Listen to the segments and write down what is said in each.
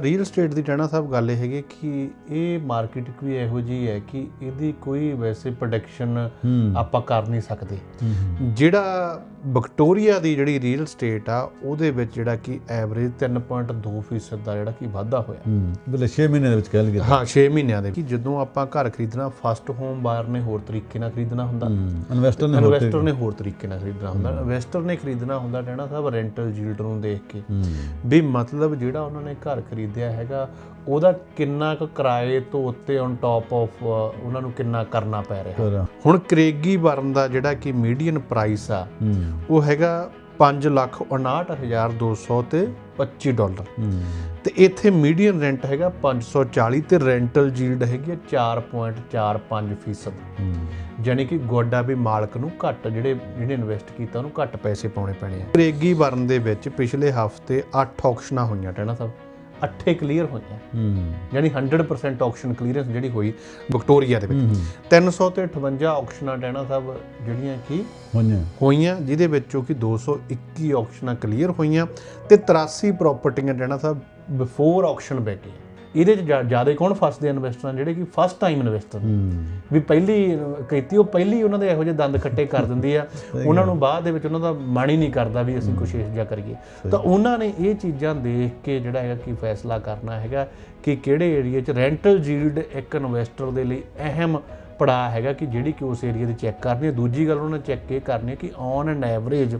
Real estate ਦੀ ਟੈਣਾ ਸਾਹਿਬ ਗੱਲ ਇਹ ਹੈਗੀ ਕਿ ਇਹ ਮਾਰਕੀਟ ਵੀ ਇਹੋ ਜੀ ਹੈ ਕਿ ਇਹਦੀ ਕੋਈ ਵੈਸੇ ਪ੍ਰੋਡਕਸ਼ਨ ਆਪਾਂ ਕਰ ਨਹੀਂ ਸਕਦੇ। ਜਿਹੜਾ ਵਿਕਟੋਰੀਆ ਦੀ ਜਿਹੜੀ ਰੀਅਲ ਏਸਟੇਟ ਆ ਉਹਦੇ ਵਿੱਚ ਜਿਹੜਾ ਕਿ ਐਵਰੇਜ 3.2% ਦਾ ਜਿਹੜਾ ਕਿ ਵਾਧਾ ਹੋਇਆ। ਬਲੇ 6 ਮਹੀਨੇ ਦੇ ਵਿੱਚ ਕਹਿ ਲਈਏ ਹਾਂ 6 ਮਹਿੰਨਿਆਂ ਦੇ ਕਿ ਜਦੋਂ ਆਪਾਂ ਘਰ ਖਰੀਦਣਾ ਫਸਟ ਹੋਮ ਬਾਇਰ ਨੇ ਹੋਰ ਤਰੀਕੇ ਨਾਲ ਖਰੀਦਣਾ ਹੁੰਦਾ। ਇਨਵੈਸਟਰ ਨੇ ਇਨਵੈਸਟਰ ਨੇ ਹੋਰ ਤਰੀਕੇ ਨਾਲ ਖਰੀਦਣਾ ਹੁੰਦਾ। ਇਨਵੈਸਟਰ ਨੇ ਖਰੀਦਣਾ ਹੁੰਦਾ ਟੈਣਾ ਸਾਹਿਬ ਰੈਂਟਲ ਯੀਲਡ ਨੂੰ ਦੇਖ ਕੇ। ਵੀ ਮਤਲਬ ਜਿਹੜਾ ਉਹਨਾਂ ਨੇ ਘਰ ਖਰੀਦਿਆ ਹੈਗਾ ਉਹਦਾ ਕਿੰਨਾ ਕੁ ਕਿਰਾਏ ਤੋਂ ਉੱਤੇ ਔਨ ਟਾਪ ਆਫ ਉਹਨਾਂ ਨੂੰ ਕਿੰਨਾ ਕਰਨਾ ਪੈ ਰਿਹਾ? ਹੁਣ ਕਰੇਗੀ ਬਰਨ ਦਾ ਜਿਹੜਾ ਕਿ ਮੀਡੀਅਨ ਪ੍ਰਾਈਸ ਆ ਉਹ ਹੈਗਾ 5 ਲੱਖ 59200 ਤੇ 25 ਡਾਲਰ। ਤੇ ਇੱਥੇ ਮੀਡੀਅਨ ਰੈਂਟ ਹੈਗਾ 540 ਤੇ ਰੈਂਟਲ ਯੀਲਡ ਹੈਗੀ ਆ 4.45% ਫੀਸਦ। ਹੂੰ। ਯਾਨੀ ਕਿ ਗੋਡਾ ਵੀ ਮਾਲਕ ਨੂੰ ਘੱਟ ਜਿਹੜੇ ਜਿਹਨੇ ਇਨਵੈਸਟ ਕੀਤਾ ਉਹਨੂੰ ਘੱਟ ਪੈਸੇ ਪਾਉਣੇ ਪੈਣੇ ਆ। ਕਰੇਗੀ ਬਰਨ ਦੇ ਵਿੱਚ ਪਿਛਲੇ ਹਫ਼ਤੇ 8 ਆਕਸ਼ਨਾਂ ਹੋਈਆਂ ਟੈਣਾ ਸਾਹਿਬ? 8 ਕਲੀਅਰ ਹੋਈਆਂ। ਹੂੰ। ਯਾਨੀ 100% ਆਕਸ਼ਨ ਕਲੀਅਰੈਂਸ ਜਿਹੜੀ ਹੋਈ ਵਿਕਟੋਰੀਆ ਦੇ ਵਿੱਚ। 300 ਤੇ 58 ਆਕਸ਼ਨਾਂ ਟੈਣਾ ਸਾਹਿਬ ਜਿਹੜੀਆਂ ਕਿ ਹੋਈਆਂ। ਹੋਈਆਂ ਜਿਹਦੇ ਵਿੱਚੋਂ ਕਿ 221 ਆਕਸ਼ਨਾਂ ਕਲੀਅਰ ਹੋਈਆਂ ਤੇ 83 ਪ੍ਰਾਪਰਟੀਆਂ ਟੈਣਾ ਸਾਹਿਬ ਬਿਫੋਰ ਆਕਸ਼ਨ ਬੈਠੇ ਇਹਦੇ ਚ ਜ਼ਿਆਦਾ ਕੌਣ ਫਸਦੇ ਇਨਵੈਸਟਰਾਂ ਜਿਹੜੇ ਕਿ ਫਸਟ ਟਾਈਮ ਇਨਵੈਸਟਰ ਵੀ ਪਹਿਲੀ ਕੀਤੀ ਉਹ ਪਹਿਲੀ ਉਹਨਾਂ ਦੇ ਇਹੋ ਜਿਹੇ ਦੰਦ ਖੱਟੇ ਕਰ ਦਿੰਦੀ ਆ। ਉਹਨਾਂ ਨੂੰ ਬਾਅਦ ਦੇ ਵਿੱਚ ਉਹਨਾਂ ਦਾ ਮਨ ਹੀ ਨਹੀਂ ਕਰਦਾ ਵੀ ਅਸੀਂ ਕੁਛ ਇਸ ਜਿਹਾ ਕਰੀਏ। ਤਾਂ ਉਹਨਾਂ ਨੇ ਇਹ ਚੀਜ਼ਾਂ ਦੇਖ ਕੇ ਜਿਹੜਾ ਹੈਗਾ ਕਿ ਫੈਸਲਾ ਕਰਨਾ ਹੈਗਾ ਕਿ ਕਿਹੜੇ ਏਰੀਆ 'ਚ ਰੈਂਟਲ ਯੀਲਡ ਇੱਕ ਇਨਵੈਸਟਰ ਦੇ ਲਈ ਅਹਿਮ ਪੜਾ ਹੈਗਾ ਕਿ ਜਿਹੜੀ ਕਿ ਉਸ ਏਰੀਆ ਦੀ ਚੈੱਕ ਕਰਨੀ ਹੈ। ਦੂਜੀ ਗੱਲ ਉਹਨਾਂ ਨੇ ਚੈੱਕ ਇਹ ਕਰਨੀ ਹੈ ਕਿ ਔਨ ਐਨ ਐਵਰੇਜ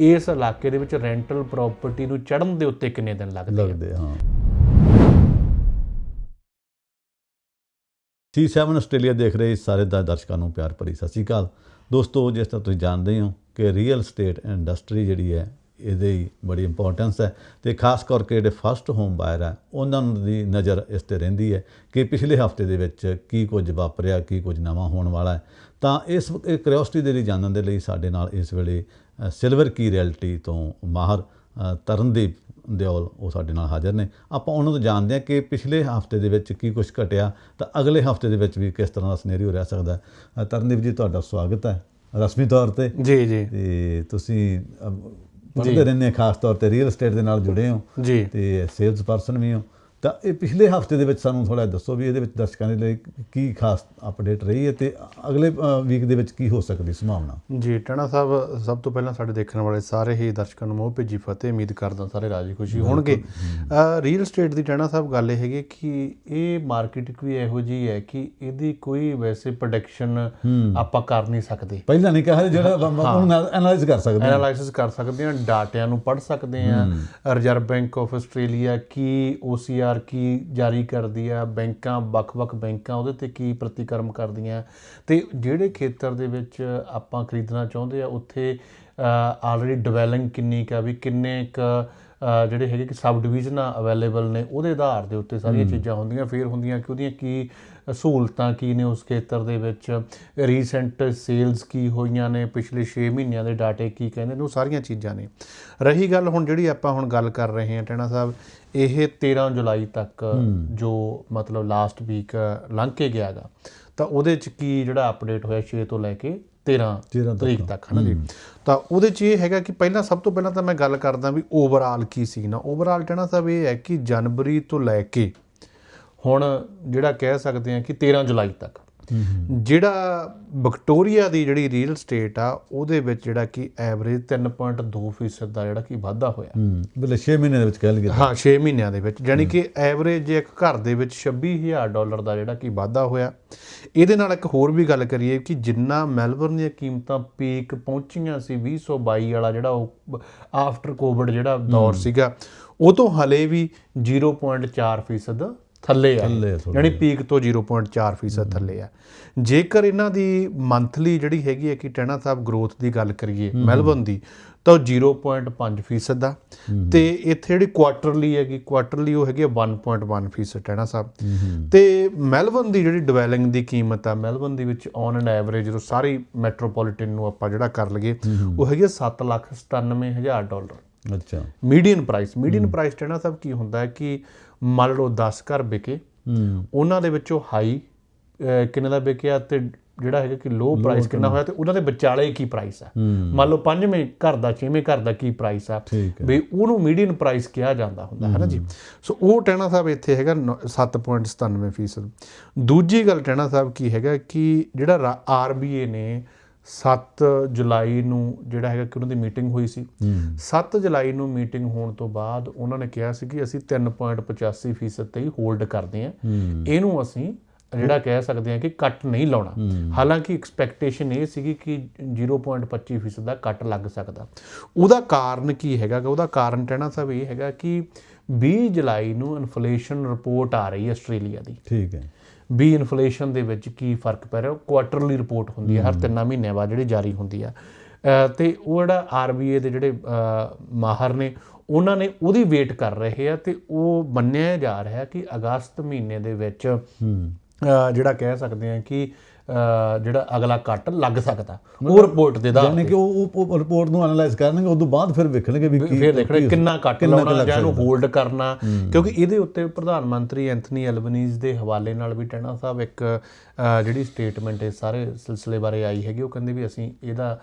ਇਸ ਇਲਾਕੇ ਦੇ ਵਿੱਚ ਰੈਂਟਲ ਪ੍ਰਾਪਰਟੀ ਨੂੰ ਚੜਨ ਦੇ ਉੱਤੇ ਕਿੰਨੇ ਦਿਨ ਲੱਗਦੇ ਆ? C7 ਆਸਟ੍ਰੇਲੀਆ ਦੇਖ ਰਹੇ ਸਾਰੇ ਦਾ ਦਰਸ਼ਕਾਂ ਨੂੰ ਪਿਆਰ ਭਰੀ ਸਤਿ ਸ਼੍ਰੀ ਅਕਾਲ। ਦੋਸਤੋ ਜਿਸ ਤਰ੍ਹਾਂ ਤੁਸੀਂ ਜਾਣਦੇ ਹੋ ਕਿ ਰੀਅਲ ਸਟੇਟ ਇੰਡਸਟਰੀ ਜਿਹੜੀ ਹੈ ਇਹਦੇ ਬੜੀ ਇੰਪੋਰਟੈਂਸ ਹੈ ਤੇ ਖਾਸ ਕਰਕੇ ਜਿਹੜੇ ਫਸਟ ਹੋਮ ਬਾਇਰ ਹੈ ਉਹਨਾਂ ਦੀ ਨਜ਼ਰ ਇਸ ਤੇ ਰਹਿੰਦੀ ਹੈ ਕਿ ਪਿਛਲੇ ਹਫ਼ਤੇ ਦੇ ਵਿੱਚ ਕੀ ਕੁਝ ਵਾਪਰਿਆ ਕੀ ਕੁਝ ਨਵਾਂ ਹੋਣ ਵਾਲਾ ਹੈ। ਤਾਂ ਇਸ ਕਿਉਰਿਓਸਿਟੀ ਦੇ ਲਈ ਜਾਣਨ ਦੇ ਲਈ ਸਾਡੇ ਨਾਲ ਇਸ ਵੇਲੇ ਸਿਲਵਰ ਕੀ ਰਿਐਲਿਟੀ ਤੋਂ ਮਾਹਰ ਅ, ਤਰਨਦੀਪ ਦਿਓਲ ਉਹ ਸਾਡੇ ਨਾਲ ਹਾਜ਼ਰ ਨੇ। ਆਪਾਂ ਉਹਨਾਂ ਤੋਂ ਜਾਣਦੇ ਹਾਂ ਕਿ ਪਿਛਲੇ ਹਫ਼ਤੇ ਦੇ ਵਿੱਚ ਕੀ ਕੁਝ ਘਟਿਆ ਤਾਂ ਅਗਲੇ ਹਫ਼ਤੇ ਦੇ ਵਿੱਚ ਵੀ ਕਿਸ ਤਰ੍ਹਾਂ ਦਾ ਸਿਨੈਰੀਓ ਰਹਿ ਸਕਦਾ ਹੈ। ਤਰਨਦੀਪ ਜੀ ਤੁਹਾਡਾ ਸਵਾਗਤ ਹੈ ਰਸਮੀ ਤੌਰ ਤੇ। ਜੀ ਜੀ। ਤੇ ਤੁਸੀਂ ਪੜ੍ਹਦੇ ਰਹਿੰਦੇ ਖਾਸ ਤੌਰ ਤੇ ਰੀਅਲ ਏਸਟੇਟ ਦੇ ਨਾਲ ਜੁੜੇ ਹੋ। ਜੀ। ਤੇ ਸੇਲਸ ਪਰਸਨ ਵੀ ਹੋ। ਤਾਂ ਇਹ ਪਿਛਲੇ ਹਫ਼ਤੇ ਦੇ ਵਿੱਚ ਸਾਨੂੰ ਥੋੜਾ ਦੱਸੋ ਵੀ ਇਹਦੇ ਵਿੱਚ ਦਰਸ਼ਕਾਂ ਦੇ ਲਈ ਕੀ ਖਾਸ ਅਪਡੇਟ ਰਹੀ ਹੈ ਤੇ ਅਗਲੇ ਵੀਕ ਦੇ ਵਿੱਚ ਕੀ ਹੋ ਸਕਦੀ ਸੰਭਾਵਨਾ ਜੀ ਟਣਾ ਸਾਹਿਬ ਸਭ ਤੋਂ ਪਹਿਲਾਂ ਸਾਡੇ ਦੇਖਣ ਵਾਲੇ ਸਾਰੇ ਹੀ ਦਰਸ਼ਕਾਂ ਨੂੰ ਮੋਹ ਭੇਜੀ ਫਤਿਹ ਉਮੀਦ ਕਰਦਾ ਸਾਰੇ ਰਾਜੀ ਖੁਸ਼ੀ ਹੋਣਗੇ। ਰੀਅਲ ਏਸਟੇਟ ਦੀ ਟਣਾ ਸਾਹਿਬ ਗੱਲ ਇਹ ਹੈਗੀ ਕਿ ਇਹ ਮਾਰਕੀਟ ਵੀ ਇਹੋ ਜੀ ਹੈ ਕਿ ਇਹਦੀ ਕੋਈ ਵੈਸੇ ਪ੍ਰੋਡਕਸ਼ਨ ਆਪਾਂ ਕਰ ਨਹੀਂ ਸਕਦੇ। ਪਹਿਲਾਂ ਨਹੀਂ ਕਿਹਾ ਜਿਹੜਾ ਉਹਨੂੰ ਐਨਾਲਾਈਜ਼ ਕਰ ਸਕਦੇ ਹਾਂ। ਐਨਾਲਾਈਸਿਸ ਕਰ ਸਕਦੇ ਹਾਂ ਡਾਟਿਆਂ ਨੂੰ ਪੜ੍ਹ ਸਕਦੇ ਹਾਂ। ਰਿਜ਼ਰਵ ਬੈਂਕ ਆਫ ਆਸਟ੍ਰੇਲੀਆ ਕੀ OCR ਕੀ ਜਾਰੀ ਕਰਦੀ ਆ, ਬੈਂਕਾਂ, ਵੱਖ-ਵੱਖ ਬੈਂਕਾਂ ਉਹਦੇ ਤੇ ਕੀ ਪ੍ਰਤੀਕਰਮ ਕਰਦੀਆਂ। ਤੇ ਜਿਹੜੇ ਖੇਤਰ ਦੇ ਵਿੱਚ ਆਪਾਂ ਖਰੀਦਣਾ ਚਾਹੁੰਦੇ ਆ, ਉੱਥੇ ਆਲਰੇਡੀ ਡਿਵੈਲਿੰਗ ਕਿੰਨੀ ਕਾ ਵੀ ਕਿੰਨੇ ਕ ਜਿਹੜੇ ਹੈਗੇ ਕਿ ਸਬ ਡਿਵੀਜ਼ਨਾਂ ਅਵੇਲੇਬਲ ਨੇ ਉਹਦੇ ਆਧਾਰ ਦੇ ਉੱਤੇ ਸਾਰੀਆਂ ਚੀਜ਼ਾਂ ਹੁੰਦੀਆਂ ਫਿਰ ਹੁੰਦੀਆਂ ਕਿ ਉਹਦੀਆਂ ਕੀ ਸਹੂਲਤਾਂ ਕੀ ਨੇ ਉਸ ਖੇਤਰ ਦੇ ਵਿੱਚ ਰੀਸੈਂਟ ਸੇਲਸ ਕੀ ਹੋਈਆਂ ਨੇ ਪਿਛਲੇ 6 ਮਹੀਨਿਆਂ ਦੇ ਡਾਟੇ ਕੀ ਕਹਿੰਦੇ ਨੇ ਉਹ ਸਾਰੀਆਂ ਚੀਜ਼ਾਂ ਨੇ। ਰਹੀ ਗੱਲ ਹੁਣ ਜਿਹੜੀ ਆਪਾਂ ਹੁਣ ਗੱਲ ਕਰ ਰਹੇ ਹਾਂ ਟੈਣਾ ਸਾਹਿਬ ਇਹ 13 ਜੁਲਾਈ ਤੱਕ ਜੋ ਮਤਲਬ ਲਾਸਟ ਵੀਕ ਲੰਘ ਕੇ ਗਿਆਗਾ ਤਾਂ ਉਹਦੇ ਚ ਕੀ ਜਿਹੜਾ ਅਪਡੇਟ ਹੋਇਆ 6 ਤੋਂ ਲੈ ਕੇ 13 13 ਤਰੀਕ ਤੱਕ ਹੈ ਨਾ ਜੀ ਤਾਂ ਉਹਦੇ ਚ ਇਹ ਹੈਗਾ ਕਿ ਪਹਿਲਾਂ ਸਭ ਤੋਂ ਪਹਿਲਾਂ ਤਾਂ ਮੈਂ ਗੱਲ ਕਰਦਾ ਵੀ ਓਵਰਆਲ ਕੀ ਸੀ ਨਾ। ਓਵਰਆਲ ਟੈਣਾ ਸਾਹਿਬ ਇਹ ਹੈ ਕਿ ਜਨਵਰੀ ਤੋਂ ਲੈ ਕੇ ਹੁਣ ਜਿਹੜਾ ਕਹਿ ਸਕਦੇ ਆ ਕਿ 13 ਜੁਲਾਈ ਤੱਕ ਜਿਹੜਾ ਵਿਕਟੋਰੀਆ ਦੀ ਜਿਹੜੀ ਰੀਅਲ ਸਟੇਟ ਆ ਉਹਦੇ ਵਿੱਚ ਜਿਹੜਾ ਕਿ ਐਵਰੇਜ 3.2% ਦਾ ਜਿਹੜਾ ਕਿ ਵਾਧਾ ਹੋਇਆ। ਬਲੇ 6 ਮਹੀਨੇ ਦੇ ਵਿੱਚ ਕਹਿ ਲਈਏ ਹਾਂ 6 ਮਹੀਨਿਆਂ ਦੇ ਵਿੱਚ। ਯਾਨੀ ਕਿ ਐਵਰੇਜ ਇੱਕ ਘਰ ਦੇ ਵਿੱਚ 26000 ਡਾਲਰ ਦਾ ਜਿਹੜਾ ਕਿ ਵਾਧਾ ਹੋਇਆ। ਇਹਦੇ ਨਾਲ ਇੱਕ ਹੋਰ ਵੀ ਗੱਲ ਕਰੀਏ ਕਿ ਜਿੰਨਾ ਮੈਲਬਰਨ ਦੀਆਂ ਕੀਮਤਾਂ ਪੀਕ ਪਹੁੰਚੀਆਂ ਸੀ 2022 ਵਾਲਾ ਜਿਹੜਾ ਉਹ ਆਫਟਰ ਕੋਵਿਡ ਜਿਹੜਾ ਦੌਰ ਸੀਗਾ ਉਹ ਤੋਂ ਹਲੇ ਵੀ 0.4% ਥੱਲੇ ਆ। ਯਾਨੀ ਪੀਕ ਤੋਂ 0.4% ਥੱਲੇ ਆ। ਜੇਕਰ ਇਹਨਾਂ ਦੀ ਮੰਥਲੀ ਜਿਹੜੀ ਹੈਗੀ ਹੈ ਕਿ ਟੈਣਾ ਸਾਹਿਬ ਗਰੋਥ ਦੀ ਗੱਲ ਕਰੀਏ ਮੈਲਬਰਨ ਦੀ ਤਾਂ ਉਹ 0.5% ਦਾ ਤੇ ਇੱਥੇ ਜਿਹੜੀ ਕੁਆਟਰਲੀ ਹੈਗੀ ਕੁਆਟਰਲੀ ਉਹ ਹੈਗੀ 1.1% ਟੈਣਾ ਸਾਹਿਬ। ਤੇ ਮੈਲਬਰਨ ਦੀ ਜਿਹੜੀ ਡਿਵੈਲਿੰਗ ਦੀ ਕੀਮਤ ਆ ਮੈਲਬਰਨ ਦੇ ਵਿੱਚ ਔਨ ਐਂਡ ਐਵਰੇਜ ਜਦੋਂ ਸਾਰੀ ਮੈਟਰੋਪੋਲੀਟਨ ਨੂੰ ਆਪਾਂ ਜਿਹੜਾ ਕਰ ਲਈਏ ਉਹ ਹੈਗੀ 7,97,000 ਡਾਲਰ। ਅੱਛਾ। ਮੀਡੀਅਨ ਪ੍ਰਾਈਸ ਮੀਡੀਅਨ ਪ੍ਰਾਈਸ ਟੈਣਾ ਸਾਹਿਬ ਕੀ ਹੁੰਦਾ ਹੈ ਕਿ ਮੰਨ ਲਓ 10 ਘਰ ਵਿਕੇ ਉਹਨਾਂ ਦੇ ਵਿੱਚੋਂ ਹਾਈ ਕਿੰਨੇ ਦਾ ਵਿਕਿਆ ਤੇ ਜਿਹੜਾ ਹੈਗਾ ਕਿ ਲੋ ਪ੍ਰਾਈਸ ਕਿੰਨਾ ਹੋਇਆ ਤੇ ਉਹਨਾਂ ਦੇ ਵਿਚਾਲੇ ਕੀ ਪ੍ਰਾਈਸ ਆ? ਮੰਨ ਲਓ ਪੰਜਵੇਂ ਘਰ ਦਾ ਛੇਵੇਂ ਘਰ ਦਾ ਕੀ ਪ੍ਰਾਈਸ ਆ? ਵੀ ਉਹਨੂੰ ਮੀਡੀਅਨ ਪ੍ਰਾਈਸ ਕਿਹਾ ਜਾਂਦਾ ਹੁੰਦਾ ਹੈ ਨਾ ਜੀ? ਸੋ ਉਹ ਟਹਿਣਾ ਸਾਹਿਬ ਇੱਥੇ ਹੈਗਾ ਨੌ- 7.97% ਦੂਜੀ ਗੱਲ ਟਹਿਣਾ ਸਾਹਿਬ ਕੀ ਹੈਗਾ ਕਿ ਜਿਹੜਾ ਆਰਬੀਏ ਨੇ 7 ਜੁਲਾਈ ਨੂੰ ਜਿਹੜਾ ਹੈਗਾ ਕਿ ਉਹਨਾਂ ਦੀ ਮੀਟਿੰਗ ਹੋਈ ਸੀ। 7 ਜੁਲਾਈ ਨੂੰ ਮੀਟਿੰਗ ਹੋਣ ਤੋਂ ਬਾਅਦ ਉਹਨਾਂ ਨੇ ਕਿਹਾ ਸੀ ਕਿ ਅਸੀਂ 3.85% ਤੇ ਹੀ ਹੋਲਡ ਕਰਦੇ ਹਾਂ। ਇਹਨੂੰ ਅਸੀਂ ਜਿਹੜਾ ਕਹਿ ਸਕਦੇ ਹਾਂ ਕਿ ਕੱਟ ਨਹੀਂ ਲਾਉਣਾ। ਹਾਲਾਂਕਿ ਐਕਸਪੈਕਟੇਸ਼ਨ ਇਹ ਸੀਗੀ ਕਿ 0.25% ਦਾ ਕੱਟ ਲੱਗ ਸਕਦਾ। ਉਹਦਾ ਕਾਰਨ ਕੀ ਹੈਗਾ? ਉਹਦਾ ਕਾਰਨ ਟਹਿਣਾ ਸਾਹਿਬ ਇਹ ਹੈਗਾ ਕਿ 20 ਜੁਲਾਈ ਨੂੰ ਇਨਫਲੇਸ਼ਨ ਰਿਪੋਰਟ ਆ ਰਹੀ ਹੈ ਆਸਟ੍ਰੇਲੀਆ ਦੀ। ਠੀਕ ਹੈ। ਵੀ ਇਨਫਲੇਸ਼ਨ ਦੇ ਵਿੱਚ ਕੀ ਫ਼ਰਕ ਪੈ ਰਿਹਾ ਕੁਆਟਰਲੀ ਰਿਪੋਰਟ ਹੁੰਦੀ ਹੈ ਹਰ ਤਿੰਨਾਂ ਮਹੀਨਿਆਂ ਬਾਅਦ ਜਿਹੜੀ ਜਾਰੀ ਹੁੰਦੀ ਆ। ਤੇ ਉਹ ਜਿਹੜਾ ਆਰਬੀਏ ਦੇ ਜਿਹੜੇ ਮਾਹਰ ਨੇ ਉਹਨਾਂ ਨੇ ਉਹਦੀ ਵੇਟ ਕਰ ਰਹੇ ਆ ਤੇ ਉਹ ਮੰਨਿਆ ਜਾ ਰਿਹਾ ਕਿ ਅਗਸਤ ਮਹੀਨੇ ਦੇ ਵਿੱਚ ਜਿਹੜਾ ਕਹਿ ਸਕਦੇ ਆ ਕਿ ਜਿਹੜਾ ਅਗਲਾ ਕੱਟ ਲੱਗ ਸਕਦਾ ਉਹ ਰਿਪੋਰਟ ਦੇ ਦਾ ਯਾਨੀ ਕਿ ਉਹ ਉਹ ਰਿਪੋਰਟ ਨੂੰ ਐਨਾਲਾਈਜ਼ ਕਰਨਗੇ ਉਸ ਤੋਂ ਬਾਅਦ ਫਿਰ ਵੇਖਣਗੇ ਵੀ ਕੀ ਫਿਰ ਦੇਖਣਾ ਕਿੰਨਾ ਕੱਟ ਲਾਉਣਾ ਜਾਂ ਇਹਨੂੰ ਹੋਲਡ ਕਰਨਾ। ਕਿਉਂਕਿ ਇਹਦੇ ਉੱਤੇ ਪ੍ਰਧਾਨ ਮੰਤਰੀ ਐਂਥਨੀ ਐਲਬਨੀਜ਼ ਦੇ ਹਵਾਲੇ ਨਾਲ ਵੀ ਟੈਣਾ ਸਾਹਿਬ ਇੱਕ ਜਿਹੜੀ ਸਟੇਟਮੈਂਟ ਇਸ ਸਾਰੇ ਸਿਲਸਿਲੇ ਬਾਰੇ ਆਈ ਹੈਗੀ ਉਹ ਕਹਿੰਦੇ ਵੀ ਅਸੀਂ ਇਹਦਾ